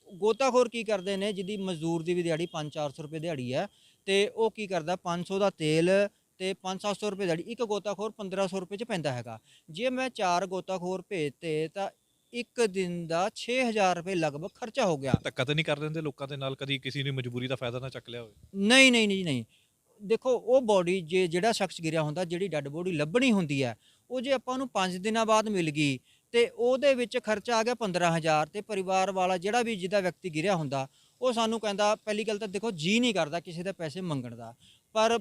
ਗੋਤਾਖੋਰ ਕੀ ਕਰਦੇ ਨੇ? ਜਿਹਦੀ ਮਜ਼ਦੂਰ ਦੀ ਵੀ ਦਿਹਾੜੀ 5-400 ਰੁਪਏ ਦਿਹਾੜੀ ਹੈ ਤੇ ਉਹ ਕੀ ਕਰਦਾ? 500 ਦਾ ਤੇਲ ਤੇ 5-700 ਰੁਪਏ ਦਿਹਾੜੀ ਇੱਕ ਗੋਤਾਖੋਰ 1500 ਰੁਪਏ ਚ ਪੈਂਦਾ ਹੈਗਾ। ਜੇ ਮੈਂ ਚਾਰ ਗੋਤਾਖੋਰ ਭੇਜਤੇ ਤਾਂ ਇੱਕ ਦਿਨ ਦਾ 6000 ਰੁਪਏ ਲਗਭਗ ਖਰਚਾ ਹੋ ਗਿਆ। ਧੱਕਾ ਤਾਂ ਨਹੀਂ ਕਰ ਦਿੰਦੇ ਲੋਕਾਂ ਦੇ ਨਾਲ ਕਦੀ ਕਿਸੇ ਦੀ ਮਜਬੂਰੀ ਦਾ ਫਾਇਦਾ ਨਾ ਚੱਕ ਲਿਆ ਹੋਵੇ? ਨਹੀਂ ਨਹੀਂ ਨਹੀਂ ਨਹੀਂ। ਦੇਖੋ ਉਹ ਬੋਡੀ ਜੇ ਜਿਹੜਾ ਸ਼ਖਸ ਗਿਰਿਆ ਹੁੰਦਾ ਜਿਹੜੀ ਡੈੱਡ ਬੋਡੀ ਲੱਭਣੀ ਹੁੰਦੀ ਹੈ ਉਹ ਜੇ ਆਪਾਂ ਨੂੰ 5 ਦਿਨਾਂ ਬਾਅਦ ਮਿਲ ਗਈ ਤੇ ਉਹਦੇ ਵਿੱਚ ਖਰਚਾ ਆ ਗਿਆ 15000 ਤੇ ਪਰਿਵਾਰ ਵਾਲਾ ਜਿਹੜਾ ਵੀ ਜਿਹਦਾ ਵਿਅਕਤੀ ਗਿਰਿਆ ਹੁੰਦਾ ਉਹ ਸਾਨੂੰ ਕਹਿੰਦਾ ਪਹਿਲੀ ਗੱਲ ਤਾਂ ਦੇਖੋ ਜੀ ਨਹੀਂ ਕਰਦਾ ਕਿਸੇ ਦੇ ਪੈਸੇ ਮੰਗਣ ਦਾ। ਪਰ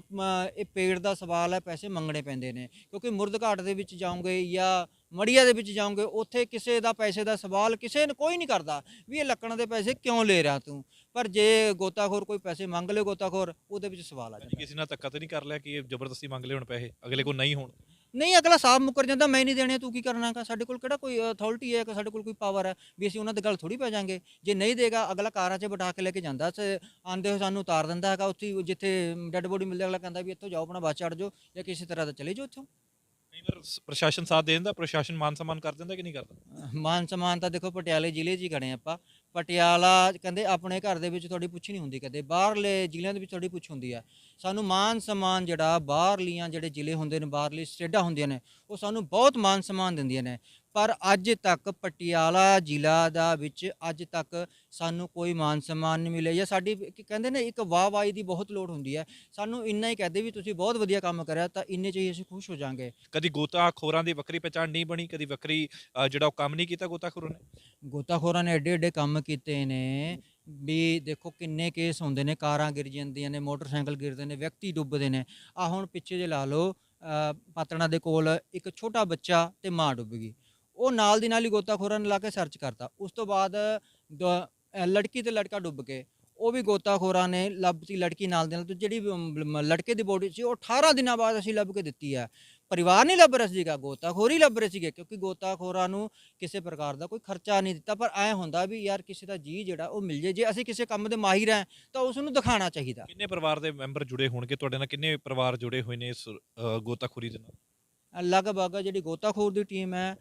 ਇਹ ਪੇੜ ਦਾ ਸਵਾਲ ਹੈ ਪੈਸੇ ਮੰਗਣੇ ਪੈਂਦੇ ਨੇ। ਕਿਉਂਕਿ ਮੁਰਦ ਘਾਟ ਦੇ ਵਿੱਚ ਜਾਓਗੇ ਜਾਂ ਮੜੀਆ ਦੇ ਵਿੱਚ ਜਾਓਗੇ ਉੱਥੇ ਕਿਸੇ ਦਾ ਪੈਸੇ ਦਾ ਸਵਾਲ ਕਿਸੇ ਨੇ ਕੋਈ ਨਹੀਂ ਕਰਦਾ ਵੀ ਇਹ ਲੱਕੜਾਂ ਦੇ ਪੈਸੇ ਕਿਉਂ ਲੈ ਰਿਹਾ ਤੂੰ? ਪਰ ਜੇ ਗੋਤਾਖੋਰ ਕੋਈ ਪੈਸੇ ਮੰਗ ਲੇ ਗੋਤਾਖੋਰ ਉਹਦੇ ਵਿੱਚ ਸਵਾਲ ਆ ਜਾਂਦਾ। ਕਿਸੇ ਨਾਲ ਧੱਕਾ ਤਾਂ ਨਹੀਂ ਕਰ ਲਿਆ ਕਿ ਇਹ ਜ਼ਬਰਦਸਤੀ ਮੰਗ ਲਏ ਹੁਣ ਪੈਸੇ ਅਗਲੇ ਕੋਲ ਨਹੀਂ ਹੋਣ। ਨਹੀਂ ਅਗਲਾ ਸਾਫ਼ ਮੁੱਕਰ ਜਾਂਦਾ ਮੈਂ ਨਹੀਂ ਦੇਣੇ ਤੂੰ ਕੀ ਕਰਨਾਗਾ ਸਾਡੇ ਕੋਲ ਕਿਹੜਾ ਕੋਈ ਅਥਾਰਟੀ ਹੈ ਕਿ ਸਾਡੇ ਕੋਲ ਕੋਈ ਪਾਵਰ ਹੈ ਵੀ ਅਸੀਂ ਉਹਨਾਂ ਦੇ ਗੱਲ ਥੋੜੀ ਪੈ ਜਾਾਂਗੇ? ਜੇ ਨਹੀਂ ਦੇਗਾ ਅਗਲਾ ਕਾਰਾਂ 'ਚ ਬਿਠਾ ਕੇ ਲੈ ਕੇ ਜਾਂਦਾ ਤੇ ਆਂਦੇ ਹੋਏ ਸਾਨੂੰ ਉਤਾਰ ਦਿੰਦਾ ਹੈਗਾ ਉੱਥੇ ਜਿੱਥੇ ਡੈੱਡ ਬੋਡੀ ਮਿਲਦੀ ਅਗਲਾ ਕਹਿੰਦਾ ਵੀ ਇੱਥੋਂ ਜਾਓ ਆਪਣਾ ਬੱਸ ਚੜ ਜਾਓ ਜਾਂ ਕਿਸੇ ਤਰ੍ਹਾਂ ਦਾ ਚਲੇ ਜਾਓ ਇੱਥੋਂ। ਕਈ ਵਾਰ ਪ੍ਰਸ਼ਾਸਨ ਸਾਥ ਦੇ ਦਿੰਦਾ ਪ੍ਰਸ਼ਾਸਨ ਮਾਨ ਸਨਮਾਨ ਕਰ ਦਿੰਦਾ ਕਿ ਨਹੀਂ ਕਰਦਾ? ਮਾਨ ਸਮਾਨ ਤਾਂ ਦੇਖੋ ਪਟਿਆਲੇ ਜ਼ਿਲ੍ਹੇ 'ਚ ਹੀ ਖੜੇ ਆਪਾਂ। ਪਟਿਆਲਾ ਕਹਿੰਦੇ ਆਪਣੇ ਘਰ ਦੇ ਵਿੱਚ ਤੁਹਾਡੀ ਪੁੱਛ ਨਹੀਂ ਹੁੰਦੀ ਕਹਿੰਦੇ ਬਾਹਰਲੇ ਜ਼ਿਲ੍ਹਿਆਂ ਦੇ ਵਿੱਚ ਤੁਹਾਡੀ ਪੁੱਛ ਹੁੰਦੀ ਆ। ਸਾਨੂੰ ਮਾਨ ਸਮਾਨ ਜਿਹੜਾ ਬਾਹਰਲੀਆਂ ਜਿਹੜੇ ਜ਼ਿਲ੍ਹੇ ਹੁੰਦੇ ਨੇ, ਬਾਹਰਲੀ ਸਟੇਟਾਂ ਹੁੰਦੀਆਂ ਨੇ, ਉਹ ਸਾਨੂੰ ਬਹੁਤ ਮਾਨ ਸਮਾਨ ਦਿੰਦੀਆਂ ਨੇ। ਪਰ ਅੱਜ ਤੱਕ ਪਟਿਆਲਾ ਜ਼ਿਲ੍ਹਾ ਦਾ ਵਿੱਚ ਅੱਜ ਤੱਕ ਸਾਨੂੰ ਕੋਈ ਮਾਨ ਸਨਮਾਨ ਨਹੀਂ ਮਿਲਿਆ ਜਾਂ ਸਾਡੀ ਕਹਿੰਦੇ ਨੇ ਇੱਕ ਵਾਹ ਵਾਹੀ ਦੀ ਬਹੁਤ ਲੋੜ ਹੁੰਦੀ ਹੈ। ਸਾਨੂੰ ਇੰਨਾ ਹੀ ਕਹਦੇ ਵੀ ਤੁਸੀਂ ਬਹੁਤ ਵਧੀਆ ਕੰਮ ਕਰਿਆ ਤਾਂ ਇੰਨੇ 'ਚ ਹੀ ਅਸੀਂ ਖੁਸ਼ ਹੋ ਜਾਾਂਗੇ। ਕਦੀ ਗੋਤਾਖੋਰਾਂ ਦੀ ਵੱਖਰੀ ਪਛਾਣ ਨਹੀਂ ਬਣੀ ਕਦੀ ਵੱਖਰੀ ਜਿਹੜਾ ਉਹ ਕੰਮ ਨਹੀਂ ਕੀਤਾ ਗੋਤਾਖੋਰਾਂ ਨੇ? ਗੋਤਾਖੋਰਾਂ ਨੇ ਐਡੇ ਐਡੇ ਕੰਮ ਕੀਤੇ ਨੇ ਵੀ ਦੇਖੋ ਕਿੰਨੇ ਕੇਸ ਹੁੰਦੇ ਨੇ ਕਾਰਾਂ ਗਿਰ ਜਾਂਦੀਆਂ ਨੇ ਮੋਟਰਸਾਈਕਲ ਗਿਰਦੇ ਨੇ ਵਿਅਕਤੀ ਡੁੱਬਦੇ ਨੇ। ਆ ਹੁਣ ਪਿੱਛੇ ਜੇ ਲਾ ਲਓ ਪਾਤਣਾ ਦੇ ਕੋਲ ਇੱਕ ਛੋਟਾ ਬੱਚਾ ਤੇ ਮਾਂ ਡੁੱਬ ਗਈ। ਉਹ ਨਾਲ ਦੀ ਨਾਲ ਹੀ ਗੋਤਾਖੋਰਾਂ ਨੇ ਲਾ ਕੇ ਸਰਚ ਕਰਤਾ। ਉਸ ਤੋਂ ਬਾਅਦ ਦ- ਅ, ਲੜਕੀ ਤੇ ਲੜਕਾ ਡੁੱਬ ਗਏ ਉਹ ਵੀ ਗੋਤਾਖੋਰਾਂ ਨੇ ਲੱਭਤੀ ਲੜਕੀ ਨਾਲ ਦੇ ਨਾਲ ਤੇ ਜਿਹੜੀ ਵੀ, ਮ, ਮ, ਲੜਕੇ ਦੀ ਬੋਡੀ ਸੀ ਉਹ 18 ਦਿਨਾਂ ਬਾਅਦ ਅਸੀਂ ਲੱਭ ਕੇ ਦਿੱਤੀ ਹੈ। ਪਰਿਵਾਰ ਨਹੀਂ ਲੱਭ ਰਿਹਾ ਸੀਗਾ ਗੋਤਾਖੋਰ ਹੀ ਲੱਭ ਰਹੇ ਸੀਗੇ ਕਿਉਂਕਿ ਗੋਤਾਖੋਰਾਂ ਨੂੰ ਕਿਸੇ ਪ੍ਰਕਾਰ ਦਾ ਕੋਈ ਖਰਚਾ ਨਹੀਂ ਦਿੱਤਾ। ਪਰ ਐ ਹੁੰਦਾ ਵੀ ਯਾਰ ਕਿਸੇ ਦਾ ਜੀ ਜਿਹੜਾ ਉਹ ਮਿਲ ਜੇ। ਜੇ ਅਸੀਂ ਕਿਸੇ ਕੰਮ ਦੇ ਮਾਹਿਰ ਹਾਂ ਤਾਂ ਉਸ ਨੂੰ ਦਿਖਾਉਣਾ ਚਾਹੀਦਾ। ਕਿੰਨੇ ਪਰਿਵਾਰ ਦੇ ਮੈਂਬਰ ਜੁੜੇ ਹੋਣਗੇ? ਤੁਹਾਡੇ ਨਾਲ ਕਿੰਨੇ ਪਰਿਵਾਰ ਜੁੜੇ ਹੋਏ ਨੇ ਇਸ ਅ, ਗੋਤਾਖੋਰੀ ਦੇ ਨਾਲ? ਲਗਭਗ ਜਿਹੜੀ ਗੋਤਾਖੋਰ ਦੀ ਟੀਮ ਹੈ